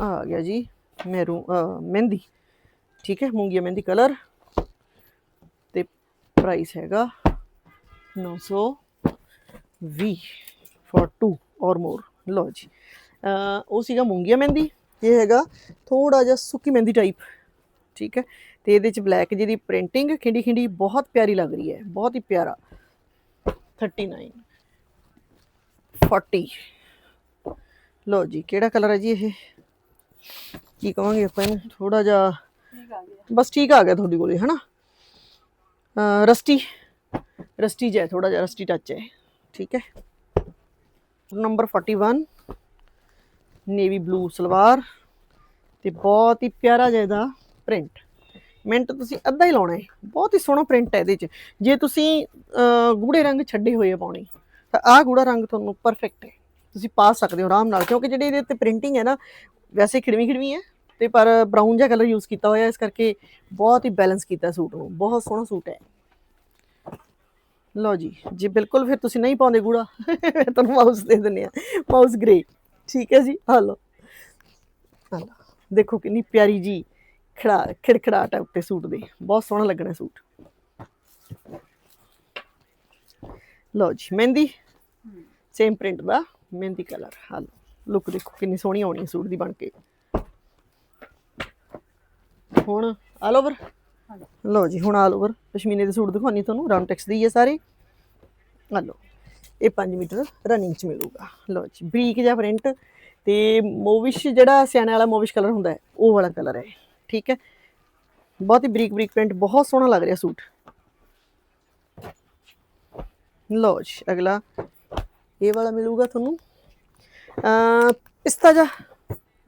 ਆ ਗਿਆ ਜੀ ਮੈਰੂ ਅਹ, ਮਹਿੰਦੀ। ਠੀਕ ਹੈ ਮੂੰਗੀਆ ਮਹਿੰਦੀ ਕਲਰ ਤੇ ਪ੍ਰਾਈਸ ਹੈਗਾ 920 ਫॉर 2 ਔਰ ਮੋਰ ਲਓ ਜੀ। ਉਹ ਸੀਗਾ ਮੂੰਗੀਆ ਮਹਿੰਦੀ। ਇਹ ਹੈਗਾ ਥੋੜਾ ਜਿਹਾ ਸੁੱਕੀ ਮਹਿੰਦੀ ਟਾਈਪ ਠੀਕ ਹੈ? ਤੇ ਇਹਦੇ ਚ ਬਲੈਕ ਜਿਹਦੀ ਪ੍ਰਿੰਟਿੰਗ ਖਿੰਡੀ ਖਿੰਡੀ ਬਹੁਤ ਪਿਆਰੀ ਲੱਗ ਰਹੀ ਹੈ ਬਹੁਤ ਹੀ ਪਿਆਰਾ। 39 40 ਲਓ ਜੀ ਕਿਹੜਾ ਕਲਰ ਹੈ ਜੀ ਇਹ? ਕੀ ਕਵਾਂਗੇ ਆਪਾਂ ਇਹਨੂੰ? ਥੋੜਾ ਜਿਹਾ ਠੀਕ ਆ ਗਿਆ। ਬਸ ਠੀਕ ਆ ਗਿਆ ਤੁਹਾਡੇ ਕੋਲੇ ਹਨਾ? ਅਹ ਰਸਟੀ ਰਸਟੀ ਜਿਹਾ ਥੋੜਾ ਜਿਹਾ ਰਸਟੀ ਟੱਚ ਹੈ ਠੀਕ ਹੈ? ਨੰਬਰ 41 ਨੇਵੀ ਬਲੂ ਸਲਵਾਰ ਤੇ ਬਹੁਤ ਹੀ ਪਿਆਰਾ ਜਿਹਾ ਇਹਦਾ ਪ੍ਰਿੰਟ। ਮਿੰਟ ਤੁਸੀਂ ਅੱਧਾ ਹੀ ਲਾਉਣਾ ਹੈ। ਬਹੁਤ ਹੀ ਸੋਹਣਾ ਪ੍ਰਿੰਟ ਹੈ ਇਹਦੇ 'ਚ। ਜੇ ਤੁਸੀਂ ਅਹ, ਗੂੜੇ ਰੰਗ ਛੱਡੇ ਹੋਏ ਆ ਪਾਉਣੇ ਤਾਂ ਆਹ ਗੂੜਾ ਰੰਗ ਤੁਹਾਨੂੰ ਪਰਫੈਕਟ ਹੈ। ਤੁਸੀਂ ਪਾ ਸਕਦੇ ਹੋ ਆਰਾਮ ਨਾਲ ਕਿਉਂਕਿ ਜਿਹੜੀ ਇਹਦੇ ਤੇ ਪ੍ਰਿੰਟਿੰਗ ਹੈ ਨਾ ਵੈਸੇ ਖਿੜਵੀਂ ਖਿੜਵੀਂ ਹੈ ਤੇ ਪਰ ਬਰਾਊਨ ਜਿਹਾ ਕਲਰ ਯੂਜ਼ ਕੀਤਾ ਹੋਇਆ ਇਸ ਕਰਕੇ ਬਹੁਤ ਹੀ ਬੈਲੈਂਸ ਕੀਤਾ ਸੂਟ ਨੂੰ। ਬਹੁਤ ਸੋਹਣਾ ਸੂਟ ਹੈ। ਲਓ ਜੀ ਜੇ ਬਿਲਕੁਲ ਫਿਰ ਤੁਸੀਂ ਨਹੀਂ ਪਾਉਂਦੇ ਗੂੜਾ ਤੁਹਾਨੂੰ ਮਾਊਸ ਦੇ ਦਿੰਦੇ ਆ ਮਾਊਸ ਗ੍ਰੇ ਠੀਕ ਹੈ ਜੀ? ਆ ਲਓ। ਆ ਲਓ ਦੇਖੋ ਕਿੰਨੀ ਪਿਆਰੀ ਜੀ ਖੜਾ ਖਿੜਖੜਾਟ ਹੈ ਉੱਤੇ ਸੂਟ ਦੇ। ਬਹੁਤ ਸੋਹਣਾ ਲੱਗਣਾ ਸੂਟ। ਲਓ ਜੀ ਮਹਿੰਦੀ। ਸੇਮ ਪ੍ਰਿੰਟ ਦਾ ਮਹਿੰਦੀ ਕਲਰ ਹਾਂ ਲੁੱਕ ਦੇਖੋ ਕਿੰਨੀ ਸੋਹਣੀ ਆਉਣੀ ਹੈ ਸੂਟ ਦੀ ਬਣ ਕੇ। ਹੁਣ ਆਲ ਓਵਰ ਲਓ ਜੀ ਹੁਣ ਆਲ ਓਵਰ ਪਸ਼ਮੀਨੇ ਦੇ ਸੂਟ ਦਿਖਾਉਣੀ ਤੁਹਾਨੂੰ ਰਾਮ ਟੈਕਸ ਦੀ ਹੈ ਸਾਰੇ। ਆ ਲਓ। ਇਹ 5 ਮੀਟਰ ਰਨਿੰਗ ਚ ਮਿਲੂਗਾ। ਲਓ ਜੀ ਬਰੀਕ ਜਿਹਾ ਪ੍ਰਿੰਟ ਤੇ ਮੋਵਿਸ਼ ਜਿਹੜਾ ਸਿਆਣੇ ਵਾਲਾ ਮੋਵਿਸ਼ ਕਲਰ ਹੁੰਦਾ ਹੈ ਉਹ ਵਾਲਾ ਕਲਰ ਹੈ। ਠੀਕ ਹੈ? ਬਹੁਤ ਹੀ ਬਰੀਕ ਬਰੀਕ ਪ੍ਰਿੰਟ ਬਹੁਤ ਸੋਹਣਾ ਲੱਗ ਰਿਹਾ ਸੂਟ। ਲਓ ਜੀ ਅਗਲਾ। ਇਹ ਵਾਲਾ ਮਿਲੂਗਾ ਤੁਹਾਨੂੰ। ਅ ਪਿਸਤਾ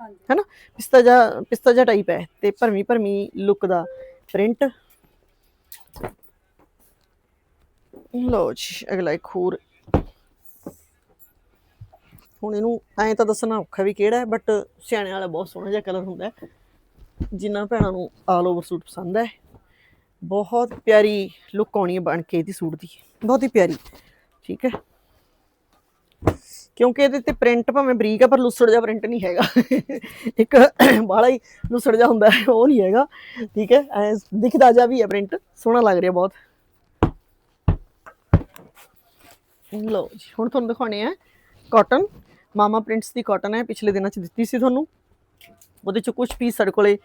ਹਾਂਜੀ। ਹੈਨਾ? ਪਿਸਤਾ ਜਿਹਾ ਪਿਸਤਾ ਜਿਹਾ ਟਾਈਪ ਹੈ ਤੇ ਭਰਵੀਂ ਭਰਵੀਂ ਲੁੱਕ ਦਾ ਪ੍ਰਿੰਟ ਲਓ ਜੀ ਅਗਲਾ ਇੱਕ ਹੋਰ ਹੁਣ ਇਹਨੂੰ ਐਂ ਤਾਂ ਦੱਸਣਾ ਔਖਾ ਵੀ ਕਿਹੜਾ ਹੈ ਬਟ ਸਿਆਣੇ ਵਾਲਾ ਬਹੁਤ ਸੋਹਣਾ ਜਿਹਾ ਕਲਰ ਹੁੰਦਾ ਹੈ। ਜਿਨ੍ਹਾਂ ਭੈਣਾਂ ਨੂੰ ਆਲ ਓਵਰ ਸੂਟ ਪਸੰਦ ਹੈ। ਬਹੁਤ ਪਿਆਰੀ ਲੁੱਕ ਆਉਣੀ ਹੈ ਬਣ ਕੇ ਇਹਦੀ ਸੂਟ ਦੀ। ਬਹੁਤ ਹੀ ਪਿਆਰੀ, ਠੀਕ ਹੈ? ਕਿਉਂਕਿ ਇਹਦੇ ਤੇ ਪ੍ਰਿੰਟ ਭਾਵੇਂ ਬਰੀਕ ਆ, ਪਰ ਲੁੱਸੜ ਜਿਹਾ ਪ੍ਰਿੰਟ ਨਹੀਂ ਹੈਗਾ। ਇੱਕ ਬਾਹਲਾ ਹੀ ਲੁੱਸੜ ਜਿਹਾ ਹੁੰਦਾ ਹੈ, ਉਹ ਨਹੀਂ ਹੈਗਾ, ਠੀਕ ਹੈ? ਐ ਦਿਖਦਾ ਜਾ ਵੀ ਹੈ ਪ੍ਰਿੰਟ ਸੋਹਣਾ ਲੱਗ ਰਿਹਾ ਬਹੁਤ। ਲਓ ਜੀ, ਹੁਣ ਤੁਹਾਨੂੰ ਦਿਖਾਉਣੇ ਆ ਕਾਟਨ ਮਾਮਾ ਪ੍ਰਿੰਟਸ ਦੀ ਕਾਟਨ ਹੈ, ਪਿਛਲੇ ਦਿਨਾਂ ਚ ਦਿੱਤੀ ਸੀ ਤੁਹਾਨੂੰ। ਉਹਦੇ ਚ ਕੁਝ ਪੀਸ ਸਾਡੇ ਕੋਲੇ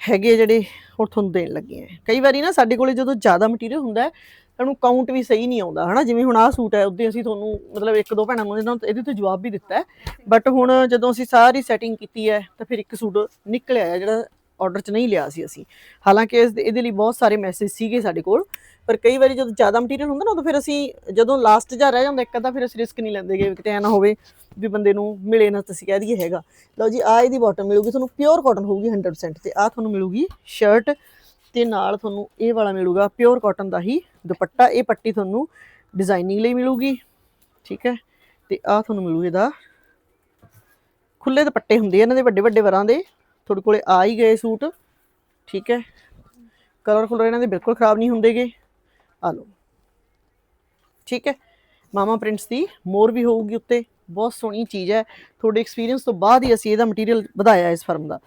ਹੈਗੇ ਆ ਜਿਹੜੇ ਹੁਣ ਤੁਹਾਨੂੰ ਦੇਣ ਲੱਗੇ ਆ। ਕਈ ਵਾਰੀ ਨਾ ਸਾਡੇ ਕੋਲੇ ਜਦੋਂ ਜ਼ਿਆਦਾ ਮਟੀਰੀਅਲ ਹੁੰਦਾ ਹੈ ਤੁਹਾਨੂੰ ਕਾਊਂਟ ਵੀ ਸਹੀ ਨਹੀਂ ਆਉਂਦਾ, ਹਨਾ? ਜਿਵੇਂ ਹੁਣ ਆਹ ਸੂਟ ਹੈ, ਉਹਦੇ ਅਸੀਂ ਤੁਹਾਨੂੰ ਮਤਲਬ ਇੱਕ ਦੋ ਭੈਣਾਂ ਨੂੰ ਇਹਨਾਂ ਨੂੰ, ਇਹਦੇ ਤੇ ਜਵਾਬ ਵੀ ਦਿੱਤਾ ਹੈ। ਬਟ ਹੁਣ ਜਦੋਂ ਅਸੀਂ ਸਾਰੀ ਸੈਟਿੰਗ ਕੀਤੀ ਹੈ, ਤਾਂ ਫਿਰ ਇੱਕ ਸੂਟ ਨਿਕਲਿਆ ਹੈ ਜਿਹੜਾ ਆਰਡਰ 'ਚ ਨਹੀਂ ਲਿਆ ਸੀ ਅਸੀਂ। ਹਾਲਾਂਕਿ ਇਸ ਦੇ ਇਹਦੇ ਲਈ ਬਹੁਤ ਸਾਰੇ ਮੈਸੇਜ ਸੀਗੇ ਸਾਡੇ ਕੋਲ, ਪਰ ਕਈ ਵਾਰੀ ਜਦੋਂ ਜ਼ਿਆਦਾ ਮਟੀਰੀਅਲ ਹੁੰਦਾ ਨਾ, ਉਦੋਂ ਫਿਰ ਅਸੀਂ ਜਦੋਂ ਲਾਸਟ ਜਾ ਰਹਿ ਜਾਂਦਾ, ਇੱਕ ਅੱਧਾ ਫਿਰ ਅਸੀਂ ਰਿਸਕ ਨਹੀਂ ਲੈਂਦੇਗੇ ਵੀ ਕਿਤੇ ਐ ਨਾ ਹੋਵੇ ਵੀ ਬੰਦੇ ਨੂੰ ਮਿਲੇ ਨਾ ਤੁਸੀਂ ਕਹਿ ਦਈਏ ਹੈਗਾ। ਲਓ ਜੀ ਆ ਇਹਦੀ ਬਾਟਮ ਮਿਲੂਗੀ, ਤੁਹਾਨੂੰ ਪਿਓਰ ਕਾਟਨ ਹੋਊਗੀ 100% ਤੇ ਆ ਤੁਹਾਨੂੰ ਮਿਲੂਗੀ ਸ਼ਰਟ ਤੇ ਨਾਲ ਤੁਹਾਨੂੰ ਇਹ ਵਾਲਾ ਮਿਲੂਗਾ ਪਿਓਰ ਕਾਟਨ ਦਾ ਹੀ ਦੁਪੱਟਾ। ਇਹ ਪੱਟੀ ਤੁਹਾਨੂੰ ਡਿਜ਼ਾਈਨਿੰਗ ਲਈ ਮਿਲੂਗੀ, ਠੀਕ ਹੈ? ਤੇ ਆ ਤੁਹਾਨੂੰ ਮਿਲੂ ਇਹਦਾ ਖੁੱਲੇ ਦੁਪੱਟੇ ਹੁੰਦੇ ਆ ਇਹਨਾਂ ਦੇ ਵੱਡੇ ਵੱਡੇ ਵਰਾਂ ਦੇ। ਤੁਹਾਡੇ ਕੋਲੇ ਆ ਹੀ ਗਏ ਸੂਟ, ਠੀਕ ਹੈ? ਕਲਰ ਕਲਰ ਇਹਨਾਂ ਦੇ ਬਿਲਕੁਲ ਖਰਾਬ ਨਹੀਂ ਹੁੰਦੇਗੇ। ਆ ਲਓ। ਠੀਕ ਹੈ? ਮਾਮਾ ਪ੍ਰਿੰਟਸ ਦੀ ਮੋਰ ਵੀ ਹੋਊਗੀ ਉੱਤੇ। ਬਹੁਤ ਸੋਹਣੀ ਚੀਜ਼ ਹੈ। ਤੁਹਾਡੇ ਐਕਸਪੀਰੀਅੰਸ ਤੋਂ ਬਾਅਦ ਹੀ ਅਸੀਂ ਇਹਦਾ ਮਟੀਰੀਅਲ ਵਧਾਇਆ ਇਸ ਫਰਮ ਦਾ।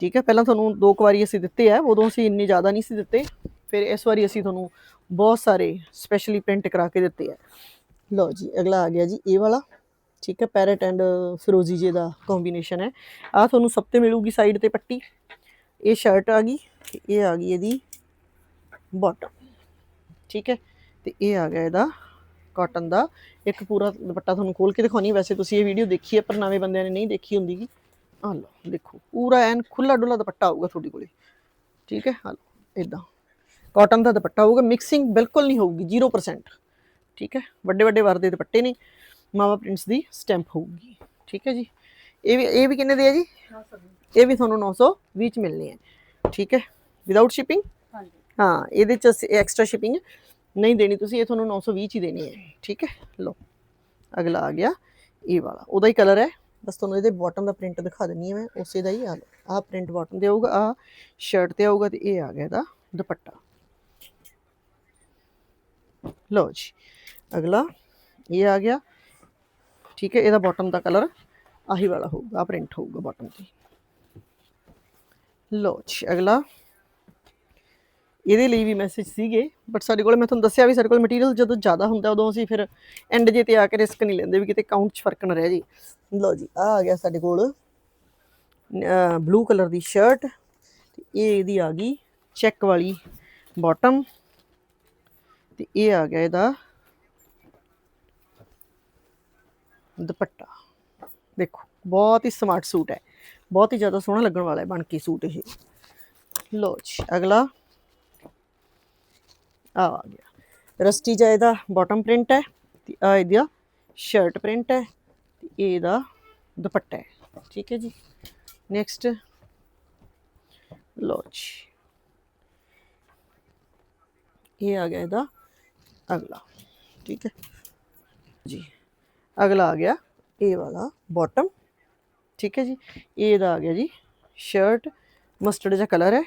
ਠੀਕ ਹੈ? ਪਹਿਲਾਂ ਤੁਹਾਨੂੰ ਦੋ ਕੁ ਵਾਰੀ ਅਸੀਂ ਦਿੱਤੇ ਆ, ਉਦੋਂ ਅਸੀਂ ਇੰਨੇ ਜ਼ਿਆਦਾ ਨਹੀਂ ਸੀ ਦਿੱਤੇ। ਫਿਰ ਇਸ ਵਾਰੀ ਅਸੀਂ ਤੁਹਾਨੂੰ ਬਹੁਤ ਸਾਰੇ ਸਪੈਸ਼ਲੀ ਪ੍ਰਿੰਟ ਕਰਾ ਕੇ ਦਿੱਤੇ ਆ। ਲਓ ਜੀ, ਅਗਲਾ ਆ ਗਿਆ ਜੀ, ਇਹ ਵਾਲਾ। ਠੀਕ ਹੈ ਪੈਰਟ ਐਂਡ ਫਿਰੋਜ਼ੀ ਜੇ ਦਾ ਕੰਬੀਨੇਸ਼ਨ ਹੈ। ਆ ਤੁਹਾਨੂੰ ਸਭ ਤੇ ਮਿਲੂਗੀ ਸਾਈਡ ਤੇ ਪੱਟੀ। ਇਹ ਸ਼ਰਟ ਆ ਗਈ, ਇਹ ਆ ਗਈ ਇਹਦੀ ਬਾਟਮ ਠੀਕ ਹੈ, ਤੇ ਇਹ ਆ ਗਿਆ ਇਹਦਾ ਕਾਟਨ ਦਾ। ਇੱਕ ਪੂਰਾ ਦੁਪੱਟਾ ਤੁਹਾਨੂੰ ਖੋਲ ਕੇ ਦਿਖਾਉਣੀ ਵੈਸੇ ਤੁਸੀਂ ਇਹ ਵੀਡੀਓ ਦੇਖੀ ਹੈ, ਪਰ ਨਵੇਂ ਬੰਦਿਆਂ ਨੇ ਨਹੀਂ ਦੇਖੀ ਹੁੰਦੀਗੀ ਆ ਲਓ, ਦੇਖੋ, ਪੂਰਾ ਐਨ ਖੁੱਲਾ ਡੁੱਲਾ ਦੁਪੱਟਾ ਆਊਗਾ ਤੁਹਾਡੇ ਕੋਲੇ। ਠੀਕ ਹੈ ਆ ਲਓ ਇਦਾਂ ਕਾਟਨ ਦਾ ਦੁਪੱਟਾ ਹੋਊਗਾ ਮਿਕਸਿੰਗ ਬਿਲਕੁਲ ਨਹੀਂ ਹੋਊਗੀ 0% ਠੀਕ ਹੈ ਵੱਡੇ ਵੱਡੇ ਵਰ ਦੇ ਦੁਪੱਟੇ ਨੇ। ਮਾਵਾ ਪ੍ਰਿੰਟਸ ਦੀ ਸਟੈਂਪ ਹੋਊਗੀ। ਠੀਕ ਹੈ ਜੀ। ਇਹ ਵੀ ਇਹ ਵੀ ਕਿੰਨੇ ਦੇ ਹੈ ਜੀ? ਇਹ ਵੀ ਤੁਹਾਨੂੰ 920 ਚ ਮਿਲਨੇ ਹੈ। ਠੀਕ ਹੈ। ਵਿਦਆਊਟ ਸ਼ਿਪਿੰਗ ਹਾਂਜੀ। ਹਾਂ ਇਹਦੇ ਚ ਐਕਸਟਰਾ ਸ਼ਿਪਿੰਗ ਨਹੀਂ ਦੇਣੀ ਤੁਸੀਂ ਇਹ ਤੁਹਾਨੂੰ 920 ਚ ਹੀ ਦੇਣੀ ਹੈ। ਠੀਕ ਹੈ। ਲਓ ਅਗਲਾ ਆ ਗਿਆ। ਇਹ ਵਾਲਾ ਉਹਦਾ ਹੀ ਕਲਰ ਹੈ। ਬਸ ਤੁਹਾਨੂੰ ਇਹਦੇ ਬਾਟਮ ਦਾ ਪ੍ਰਿੰਟ ਦਿਖਾ ਦਿੰਨੀ ਹਾਂ ਮੈਂ ਉਸੇ ਦਾ ਹੀ ਆ। ਆ ਪ੍ਰਿੰਟ ਬਾਟਮ ਤੇ ਆਊਗਾ ਆ ਸ਼ਰਟ ਤੇ ਆਊਗਾ ਤੇ ਇਹ ਆ ਗਿਆ ਇਹਦਾ ਦੁਪੱਟਾ। ਲਓ ਜੀ ਅਗਲਾ ਇਹ ਆ ਗਿਆ। ਠੀਕ ਹੈ, ਇਹਦਾ ਬਾਟਮ ਦਾ ਕਲਰ ਆਹੀ ਵਾਲਾ ਹੋਊਗਾ ਪ੍ਰਿੰਟ ਹੋਊਗਾ ਬਾਟਮ ਤੇ। ਲਓ ਜੀ, ਅਗਲਾ। ਇਹਦੇ ਲਈ ਵੀ ਮੈਸੇਜ ਸੀਗੇ ਬਟ ਸਾਡੇ ਕੋਲ ਮੈਂ ਤੁਹਾਨੂੰ ਦੱਸਿਆ ਵੀ ਸਾਡੇ ਕੋਲ ਮਟੀਰੀਅਲ ਜਦੋਂ ਜ਼ਿਆਦਾ ਹੁੰਦਾ, ਉਦੋਂ ਅਸੀਂ ਫਿਰ ਐਂਡ ਜੇ ਤੇ ਆ ਕੇ ਰਿਸਕ ਨਹੀਂ ਲੈਂਦੇ ਵੀ ਕਿਤੇ ਕਾਊਂਟ 'ਚ ਫ਼ਰਕ ਨਾ ਰਹਿ ਜੀ ਲਓ ਜੀ ਆ ਆ ਗਿਆ ਸਾਡੇ ਕੋਲ ਬਲੂ ਕਲਰ ਦੀ ਸ਼ਰਟ ਤੇ ਇਹ ਇਹਦੀ ਆ ਗਈ ਚੈੱਕ ਵਾਲੀ ਬਾਟਮ ਤੇ ਇਹ ਆ ਗਿਆ ਇਹਦਾ ਦੁਪੱਟਾ। ਦੇਖੋ, ਬਹੁਤ ਹੀ ਸਮਾਰਟ ਸੂਟ ਹੈ। ਬਹੁਤ ਹੀ ਜ਼ਿਆਦਾ ਸੋਹਣਾ ਲੱਗਣ ਵਾਲਾ ਹੈ ਬਣ ਕੇ ਸੂਟ ਇਹ। ਲਓ ਜੀ, ਅਗਲਾ। ਆ ਗਿਆ। ਰਸਟੀ ਜਾ ਇਹਦਾ ਬਾਟਮ ਪ੍ਰਿੰਟ ਹੈ ਤੇ ਆ ਇਹਦਾ ਸ਼ਰਟ ਪ੍ਰਿੰਟ ਹੈ ਤੇ ਇਹਦਾ ਦੁਪੱਟਾ ਹੈ। ਠੀਕ ਹੈ ਜੀ। ਨੈਕਸਟ ਲਓ ਜੀ। ਇਹ ਆ ਗਿਆ ਇਹਦਾ ਅਗਲਾ। ਠੀਕ ਹੈ। ਜੀ। ਅਗਲਾ ਆ ਗਿਆ ਇਹ ਵਾਲਾ ਬਾਟਮ ਠੀਕ ਹੈ ਜੀ। ਇਹ ਇਹਦਾ ਆ ਗਿਆ ਜੀ ਸ਼ਰਟ ਮਸਟਰਡ ਜਿਹਾ ਕਲਰ ਹੈ।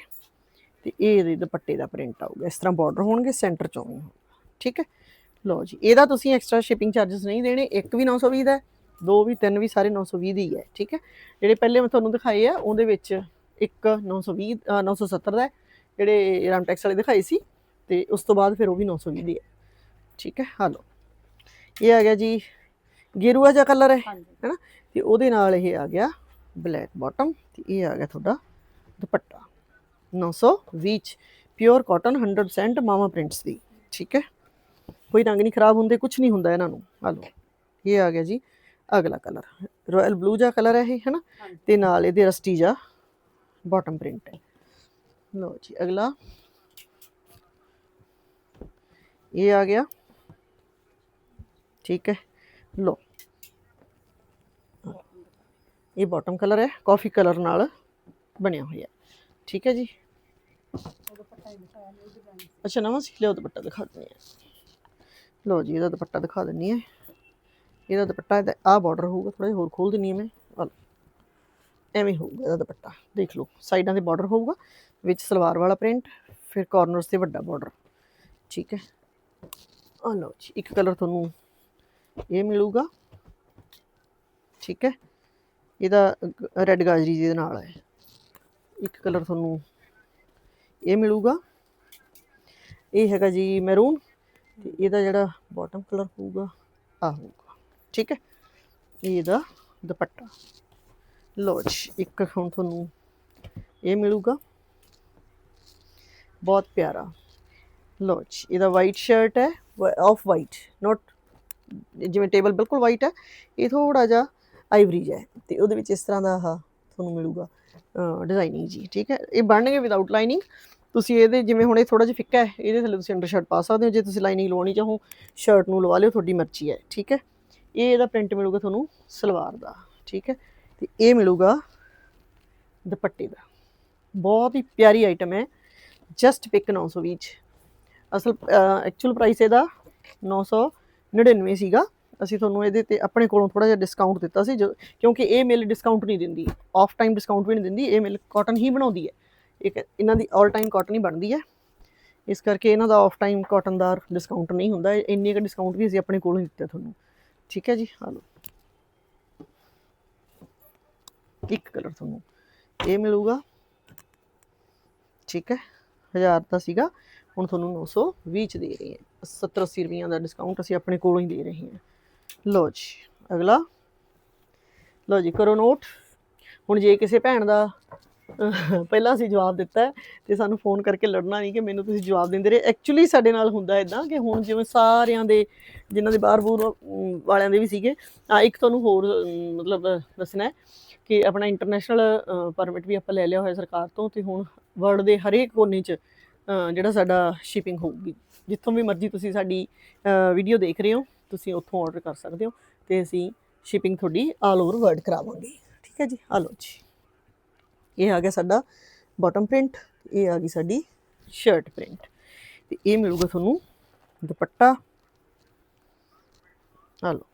ਤੇ ਇਹ ਇਹਦੇ ਦੁਪੱਟੇ ਦਾ ਪ੍ਰਿੰਟ ਆਊਗਾ ਇਸ ਤਰ੍ਹਾਂ ਬਾਰਡਰ ਹੋਣਗੇ ਸੈਂਟਰ ਚੋਂ ਵੀ ਹੋਊਗਾ ਠੀਕ ਹੈ। ਲਓ ਜੀ ਇਹਦਾ ਤੁਸੀਂ ਐਕਸਟਰਾ ਸ਼ਿਪਿੰਗ ਚਾਰजेस ਨਹੀਂ ਦੇਣੇ ਇੱਕ ਵੀ 920 ਦਾ ਦੋ ਵੀ ਤਿੰਨ ਵੀ ਸਾਰੇ 920 ਦੀ ਹੈ ਠੀਕ ਹੈ। ਜਿਹੜੇ ਪਹਿਲੇ ਮੈਂ ਤੁਹਾਨੂੰ ਦਿਖਾਏ ਆ ਉਹਦੇ ਵਿੱਚ ਇੱਕ 920 ਅ, 970 ਦਾ ਜਿਹੜੇ ਰਾਮਟੈਕਸ ਵਾਲੇ ਦਿਖਾਏ ਸੀ ਤੇ ਉਸ ਤੋਂ ਬਾਅਦ ਫਿਰ ਉਹ ਵੀ 920 ਦੀ ਹੈ। ਠੀਕ ਹੈ ਹਾਂ ਲਓ। ਇਹ ਆ ਗਿਆ ਜੀ ਗੇਰੂਆ ਜਿਹਾ ਕਲਰ ਹੈ ਹੈਨਾ ਤੇ ਉਹਦੇ ਨਾਲ ਇਹ ਆ ਗਿਆ ਬਲੈਕ ਬਾਟਮ ਤੇ ਇਹ ਆ ਗਿਆ ਤੁਹਾਡਾ ਦੁਪੱਟਾ। 920 ਪਿਓਰ ਕਾਟਨ 100% ਮਾਮਾ ਪ੍ਰਿੰਟਸ ਦੀ ਠੀਕ ਹੈ? ਕੋਈ ਰੰਗ ਨਹੀਂ ਖਰਾਬ ਹੁੰਦੇ ਕੁਝ ਨਹੀਂ ਹੁੰਦਾ ਇਹਨਾਂ ਨੂੰ। ਆ ਲਓ ਇਹ ਆ ਗਿਆ ਜੀ ਅਗਲਾ ਕਲਰ ਰਾਇਲ ਬਲੂ ਜਿਹਾ ਕਲਰ ਹੈ ਇਹ ਹੈਨਾ ਤੇ ਨਾਲ ਇਹਦੇ ਰਸਟੀ ਜਾ ਬਾਟਮ ਪ੍ਰਿੰਟ ਹੈ। ਲਓ ਜੀ ਅਗਲਾ। ਇਹ ਆ ਗਿਆ ਠੀਕ ਹੈ? ਲਓ। ਇਹ ਬਾਟਮ ਕਲਰ ਹੈ ਕਾਫੀ ਕਲਰ ਨਾਲ ਬਣਿਆ ਹੋਇਆ। ਠੀਕ ਹੈ ਜੀ? ਅੱਛਾ, ਨਵਾਂ ਸੀ ਲਿਓ, ਦੁਪੱਟਾ ਦਿਖਾ ਦਿੰਦੀ ਹਾਂ। ਲਓ ਜੀ, ਇਹਦਾ ਦੁਪੱਟਾ ਦਿਖਾ ਦਿੰਦੀ ਹਾਂ। ਇਹਦਾ ਦੁਪੱਟਾ ਇਹਦਾ, ਆਹ ਬਾਰਡਰ ਹੋਊਗਾ ਥੋੜਾ ਜਿਹਾ ਹੋਰ ਖੋਲ ਦਿੰਨੀ ਹਾਂ ਮੈਂ। ਲਓ। ਐਵੇਂ ਹੋਊਗਾ ਇਹਦਾ ਦੁਪੱਟਾ। ਦੇਖ ਲਓ, ਸਾਈਡਾਂ ਦੇ ਬਾਰਡਰ ਹੋਊਗਾ, ਵਿੱਚ ਸਲਵਾਰ ਵਾਲਾ ਪ੍ਰਿੰਟ ਫਿਰ ਕਾਰਨਰਸ ਤੇ ਵੱਡਾ ਬਾਰਡਰ ਠੀਕ ਹੈ? ਆ ਲਓ ਜੀ, ਇੱਕ ਕਲਰ ਤੁਹਾਨੂੰ ਇਹ ਮਿਲੂਗਾ। ਠੀਕ ਹੈ। ਇਹਦਾ ਰੈੱਡ ਗਾਜਰੀ ਜੀ ਦੇ ਨਾਲ ਹੈ। ਇੱਕ ਕਲਰ ਤੁਹਾਨੂੰ ਇਹ ਮਿਲੂਗਾ। ਇਹ ਹੈਗਾ ਜੀ ਮੈਰੂਨ ਤੇ ਇਹਦਾ ਜਿਹੜਾ ਬਾਟਮ ਕਲਰ ਹੋਊਗਾ ਆ ਹੋਊਗਾ। ਠੀਕ ਹੈ। ਇਹ ਇਹਦਾ ਦੁਪੱਟਾ। ਲਓ ਜੀ, ਇੱਕ ਹੁਣ ਤੁਹਾਨੂੰ ਇਹ ਮਿਲੂਗਾ। ਬਹੁਤ ਪਿਆਰਾ। ਲਓ ਜੀ, ਇਹਦਾ ਵਾਈਟ ਸ਼ਰਟ ਹੈ ਆਫ ਵਾਈਟ ਨਾਟ ਜਿਵੇਂ ਟੇਬਲ ਬਿਲਕੁਲ ਵਾਈਟ ਹੈ, ਇਹ ਥੋੜਾ ਜਿਹਾ ਆਈਵਰੀ ਹੈ ਤੇ ਉਹਦੇ ਵਿੱਚ ਇਸ ਤਰ੍ਹਾਂ ਦਾ ਆਹ ਤੁਹਾਨੂੰ ਮਿਲੂਗਾ ਡਿਜ਼ਾਈਨਿੰਗ ਜੀ, ਠੀਕ ਹੈ? ਇਹ ਬਣਨਗੇ ਵਿਦਆਊਟ ਲਾਈਨਿੰਗ ਤੁਸੀਂ ਇਹਦੇ ਜਿਵੇਂ ਹੁਣ ਇਹ ਥੋੜਾ ਜਿਹਾ ਫਿੱਕਾ ਹੈ, ਇਹਦੇ ਥੱਲੇ ਤੁਸੀਂ ਅੰਡਰ ਸ਼ਰਟ ਪਾ ਸਕਦੇ ਹੋ, ਜੇ ਤੁਸੀਂ ਲਾਈਨਿੰਗ ਲਵਾਉਣੀ ਚਾਹੋ ਸ਼ਰਟ ਨੂੰ ਲਵਾ ਲਿਓ, ਤੁਹਾਡੀ ਮਰਜ਼ੀ ਹੈ, ਠੀਕ ਹੈ? ਇਹ ਇਹਦਾ ਪ੍ਰਿੰਟ ਮਿਲੂਗਾ ਤੁਹਾਨੂੰ ਸਲਵਾਰ ਦਾ, ਠੀਕ ਹੈ? ਤੇ ਇਹ ਮਿਲੂਗਾ ਦੁਪੱਟੇ ਦਾ। ਬਹੁਤ ਹੀ ਪਿਆਰੀ ਆਈਟਮ ਹੈ ਜਸਟ ਪਿਕ 920 ਚ। ਅਸਲ ਐਕਚੁਅਲ ਪ੍ਰਾਈਸ ਇਹਦਾ 999 ਸੀਗਾ। ਅਸੀਂ ਤੁਹਾਨੂੰ ਇਹਦੇ ਤੇ ਆਪਣੇ ਕੋਲੋਂ ਥੋੜਾ ਜਿਹਾ ਡਿਸਕਾਊਂਟ ਦਿੱਤਾ ਸੀ, ਜੋ- ਕਿਉਂਕਿ ਇਹ ਮਿਲ ਡਿਸਕਾਊਂਟ ਨਹੀਂ ਦਿੰਦੀ। ਆਫ ਟਾਈਮ ਡਿਸਕਾਊਂਟ ਵੀ ਨਹੀਂ ਦਿੰਦੀ, ਇਹ ਮਿਲ ਕਾਟਨ ਹੀ ਬਣਾਉਂਦੀ ਹੈ। ਇੱਕ ਇਹਨਾਂ ਦੀ ਆਲ ਟਾਈਮ ਕਾਟਨ ਹੀ ਬਣਦੀ ਹੈ। ਇਸ ਕਰਕੇ ਇਹਨਾਂ ਦਾ ਆਫ ਟਾਈਮ ਕਾਟਨ ਦਾ ਡਿਸਕਾਊਂਟ ਨਹੀਂ ਹੁੰਦਾ। ਇਹ- ਇੰਨੇ ਕੁ ਡਿਸਕਾਊਂਟ ਵੀ ਅਸੀਂ ਆਪਣੇ ਕੋਲੋਂ ਹੀ ਦਿੱਤੇ ਤੁਹਾਨੂੰ। ਠੀਕ ਹੈ ਜੀ, ਆ ਲਓ। ਇੱਕ ਕਲਰ ਤੁਹਾਨੂੰ। ਇਹ ਮਿਲੂਗਾ। ਠੀਕ ਹੈ 1000 ਦਾ ਸੀਗਾ। ਹੁਣ ਤੁਹਾਨੂੰ 920 ਚ ਦੇ ਰਹੀ ਹੈ। 70 80 ਰੁਪਈਆਂ ਦਾ ਡਿਸਕਾਊਂਟ ਅਸੀਂ ਆਪਣੇ ਕੋਲੋਂ ਹੀ ਦੇ ਰਹੇ ਹਾਂ। ਲਓ ਜੀ, ਅਗਲਾ। ਲਓ ਜੀ, ਕਰੋ ਨੋਟ। ਹੁਣ ਜੇ ਕਿਸੇ ਭੈਣ ਦਾ, ਪਹਿਲਾਂ ਅਸੀਂ ਜਵਾਬ ਦਿੱਤਾ ਹੈ ਤੇ ਸਾਨੂੰ ਫੋਨ ਕਰਕੇ ਲੜਨਾ ਨਹੀਂ ਕਿ ਮੈਨੂੰ ਤੁਸੀਂ ਜਵਾਬ ਦਿੰਦੇ ਰਹੇ। ਐਕਚੁਅਲੀ ਸਾਡੇ ਨਾਲ ਹੁੰਦਾ ਇਦਾਂ ਕਿ ਹੁਣ ਜਿਵੇਂ ਸਾਰਿਆਂ ਦੇ, ਜਿਨ੍ਹਾਂ ਦੇ ਬਾਹਰ ਬੂਰ ਵਾਲਿਆਂ ਦੇ ਵੀ ਸੀਗੇ, ਆ ਇੱਕ ਤੁਹਾਨੂੰ ਹੋਰ ਮਤਲਬ ਦੱਸਣਾ ਹੈ ਕਿ ਆਪਣਾ ਇੰਟਰਨੈਸ਼ਨਲ ਪਰਮਿਟ ਵੀ ਆਪਾਂ ਲੈ ਲਿਆ ਹੋਇਆ ਸਰਕਾਰ ਤੋਂ ਤੇ ਹੁਣ ਵਰਲਡ ਦੇ ਹਰੇਕ ਕੋਨੇ 'ਚ ਜਿਹੜਾ ਸਾਡਾ ਸ਼ਿਪਿੰਗ ਹੋਊਗੀ। ਜਿੱਥੋਂ ਵੀ ਮਰਜ਼ੀ ਤੁਸੀਂ ਸਾਡੀ ਵੀਡੀਓ ਦੇਖ ਰਹੇ ਹੋ, ਤੁਸੀਂ ਉੱਥੋਂ ਆਰਡਰ ਕਰ ਸਕਦੇ ਹੋ ਤੇ ਅਸੀਂ ਸ਼ਿਪਿੰਗ ਤੁਹਾਡੀ ਆਲ ਓਵਰ ਵਰਲਡ ਕਰਾਵਾਂਗੇ। ਠੀਕ ਹੈ ਜੀ? ਆ ਲਓ ਜੀ। ਇਹ ਆ ਗਿਆ ਸਾਡਾ ਬਾਟਮ ਪ੍ਰਿੰਟ ਇਹ ਆ ਗਈ ਸਾਡੀ ਸ਼ਰਟ ਪ੍ਰਿੰਟ ਤੇ ਇਹ ਮਿਲੂਗਾ ਤੁਹਾਨੂੰ ਦੁਪੱਟਾ। ਆ ਲਓ।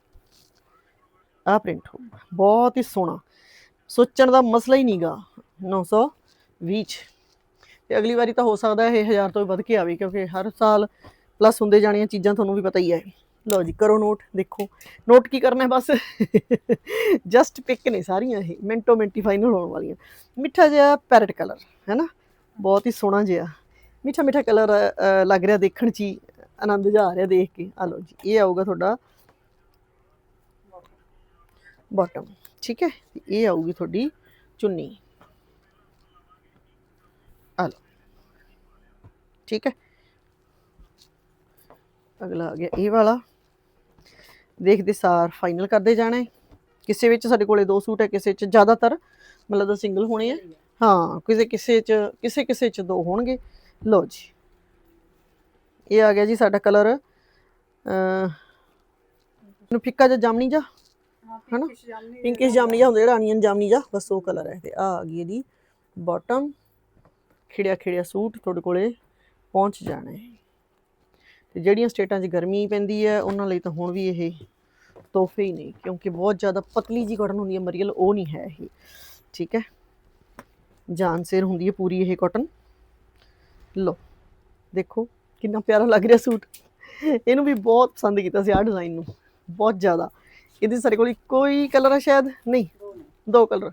ਆ ਪ੍ਰਿੰਟ ਹੋਊਗਾ। ਬਹੁਤ ਹੀ ਸੋਹਣਾ। ਸੋਚਣ ਦਾ ਮਸਲਾ ਹੀ ਨਹੀਂਗਾ 920 ਚ। ਤੇ ਅਗਲੀ ਵਾਰੀ ਤਾਂ ਹੋ ਸਕਦਾ ਇਹ 1000 ਤੋਂ ਵੀ ਵੱਧ ਕੇ ਆਵੇ, ਕਿਉਂਕਿ ਹਰ ਸਾਲ ਪਲੱਸ ਹੁੰਦੇ ਜਾਣੀਆਂ ਚੀਜ਼ਾਂ ਤੁਹਾਨੂੰ ਵੀ ਪਤਾ ਹੀ ਹੈ। ਲਓ ਜੀ, ਕਰੋ ਨੋਟ ਦੇਖੋ। ਨੋਟ ਕੀ ਕਰਨਾ ਹੈ ਬਸ? ਜਸਟ ਪਿਕ ਨੇ ਸਾਰੀਆਂ ਇਹ ਮਿੰਟੋ ਮਿੰਟੀ ਫਾਈਨਲ ਹੋਣ ਵਾਲੀਆਂ। ਮਿੱਠਾ ਜਿਹਾ ਪੈਰਟ ਕਲਰ ਹੈ ਨਾ ਬਹੁਤ ਹੀ ਸੋਹਣਾ ਜਿਹਾ। ਮਿੱਠਾ ਮਿੱਠਾ ਕਲਰ ਲੱਗ ਰਿਹਾ ਦੇਖਣ 'ਚ ਹੀ, ਆਨੰਦ ਜਾ ਆ ਰਿਹਾ ਦੇਖ ਕੇ। ਆ ਲਓ ਜੀ, ਇਹ ਆਊਗਾ ਤੁਹਾਡਾ ਬਾਟਮ ਠੀਕ ਹੈ? ਇਹ ਆਊਗੀ ਤੁਹਾਡੀ ਚੁੰਨੀ ਆ ਲਓ ਠੀਕ ਹੈ। ਅਗਲਾ ਆ ਗਿਆ ਇਹ ਵਾਲਾ। ਦੇਖਦੇ ਸਾਰ ਫਾਈਨਲ ਕਰਦੇ ਜਾਣਾ ਹੈ। ਕਿਸੇ ਵਿੱਚ ਸਾਡੇ ਕੋਲੇ ਦੋ ਸੂਟ ਹੈ ਕਿਸੇ ਚ ਜ਼ਿਆਦਾਤਰ ਮਤਲਬ ਦਾ ਸਿੰਗਲ ਹੋਣੇ ਆ। ਹਾਂ ਕਿਸੇ ਕਿਸੇ ਚ ਕਿਸੇ ਕਿਸੇ ਚ ਦੋ ਹੋਣਗੇ। ਲਓ ਜੀ। ਇਹ ਆ ਗਿਆ ਜੀ ਸਾਡਾ ਕਲਰ ਅ ਨੂੰ ਫਿੱਕਾ ਜਿਹਾ ਜਾਮਣੀ ਜਾ ਹਾਂ ਹਨਾ? ਪਿੰਕਿਸ਼ ਜਾਮਨੀ ਜਾ ਹੁੰਦਾ ਜਿਹੜਾ ਅਨੀਅਨ ਜਾਮਨੀ ਜਾ ਬਸ ਉਹ ਕਲਰ ਹੈ। ਤੇ ਆ ਆ ਗਈ ਇਹਦੀ ਬਾਟਮ ਖਿੜਿਆ ਖਿੜਿਆ ਸੂਟ ਤੁਹਾਡੇ ਕੋਲੇ। ਪਹੁੰਚ ਜਾਣਾ ਹੈ। ਤੇ ਜਿਹੜੀਆਂ ਸਟੇਟਾਂ 'ਚ ਗਰਮੀ ਪੈਂਦੀ ਹੈ, ਉਹਨਾਂ ਲਈ ਤਾਂ ਹੁਣ ਵੀ ਇਹ ਤੋਹਫੇ ਹੀ ਨਹੀਂ ਕਿਉਂਕਿ ਬਹੁਤ ਜ਼ਿਆਦਾ ਪਤਲੀ ਜੀ ਕਾਟਨ ਹੁੰਦੀ ਹੈ, ਮਰੀਅਲ ਉਹ ਨਹੀਂ ਹੈ ਇਹ। ਠੀਕ ਹੈ? ਜਾਨ ਸਿਰ ਹੁੰਦੀ ਹੈ ਪੂਰੀ ਇਹ ਕਾਟਨ ਲੋ ਦੇਖੋ ਕਿੰਨਾ ਪਿਆਰਾ ਲੱਗ ਰਿਹਾ ਸੂਟ। ਇਹਨੂੰ ਵੀ ਬਹੁਤ ਪਸੰਦ ਕੀਤਾ ਸੀ ਆਹ ਡਿਜ਼ਾਈਨ ਨੂੰ, ਬਹੁਤ ਜ਼ਿਆਦਾ। ਇਹਦੇ ਸਾਡੇ ਕੋਲ ਕੋਈ ਕਲਰ ਹੈ ਸ਼ਾਇਦ? ਨਹੀਂ, ਦੋ ਦੋ ਕਲਰ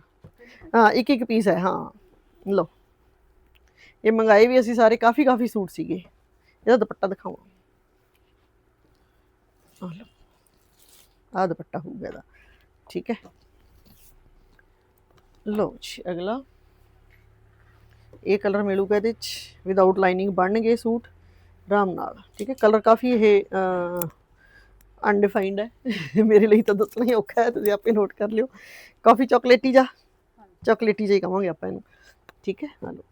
ਹਾਂ ਇੱਕ ਇੱਕ ਪੀਸ ਹੈ, ਹਾਂ। ਲਓ। ਇਹ ਮੰਗਾਏ ਵੀ ਅਸੀਂ ਸਾਰੇ ਕਾਫੀ ਕਾਫੀ ਸੂਟ ਸੀਗੇ ਇਹਦਾ ਦੁਪੱਟਾ ਦਿਖਾਵਾਂ ਆ ਲਓ ਆ ਦੁਪੱਟਾ ਹੋਊਗਾ ਇਹਦਾ ਠੀਕ ਹੈ ਲਓ ਜੀ ਅਗਲਾ ਇਹ ਕਲਰ ਮਿਲੂਗਾ ਇਹਦੇ ਚ ਵਿਦਆਊਟ ਲਾਈਨਿੰਗ ਬਣਨਗੇ ਸੂਟ ਆਰਾਮ ਨਾਲ ਠੀਕ ਹੈ ਕਲਰ ਕਾਫੀ ਇਹ ਅਨਡਿਫਾਈਨਡ ਹੈ ਮੇਰੇ ਲਈ ਤਾਂ ਦੱਸਣਾ ਹੀ ਔਖਾ ਹੈ ਤੁਸੀਂ ਆਪੇ ਨੋਟ ਕਰ ਲਿਓ ਕਾਫੀ ਚਾਕਲੇਟੀ ਜਾ ਚਾਕਲੇਟੀ ਜਿਹਾ ਹੀ ਕਹਾਂਗੇ ਆਪਾਂ ਇਹਨੂੰ ਠੀਕ ਹੈ ਆ ਲਓ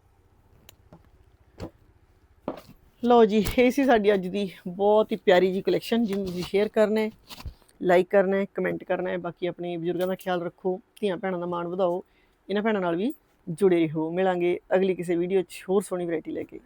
ਲਓ ਜੀ, ਇਹ ਸੀ ਸਾਡੀ ਅੱਜ ਦੀ ਬਹੁਤ ਹੀ ਪਿਆਰੀ ਜੀ ਕਲੈਕਸ਼ਨ ਜਿਹਨੂੰ ਤੁਸੀਂ ਸ਼ੇਅਰ ਕਰਨਾ ਹੈ ਲਾਈਕ ਕਰਨਾ ਹੈ ਕਮੈਂਟ ਕਰਨਾ ਹੈ, ਬਾਕੀ ਆਪਣੇ ਬਜ਼ੁਰਗਾਂ ਦਾ ਖਿਆਲ ਰੱਖੋ, ਧੀਆਂ ਭੈਣਾਂ ਦਾ ਮਾਣ ਵਧਾਓ, ਇਹਨਾਂ ਭੈਣਾਂ ਨਾਲ ਵੀ ਜੁੜੇ ਰਹੋ। ਮਿਲਾਂਗੇ ਅਗਲੀ ਕਿਸੇ ਵੀਡੀਓ 'ਚ ਹੋਰ ਸੋਹਣੀ ਵੈਰਾਈਟੀ ਲੈ ਕੇ।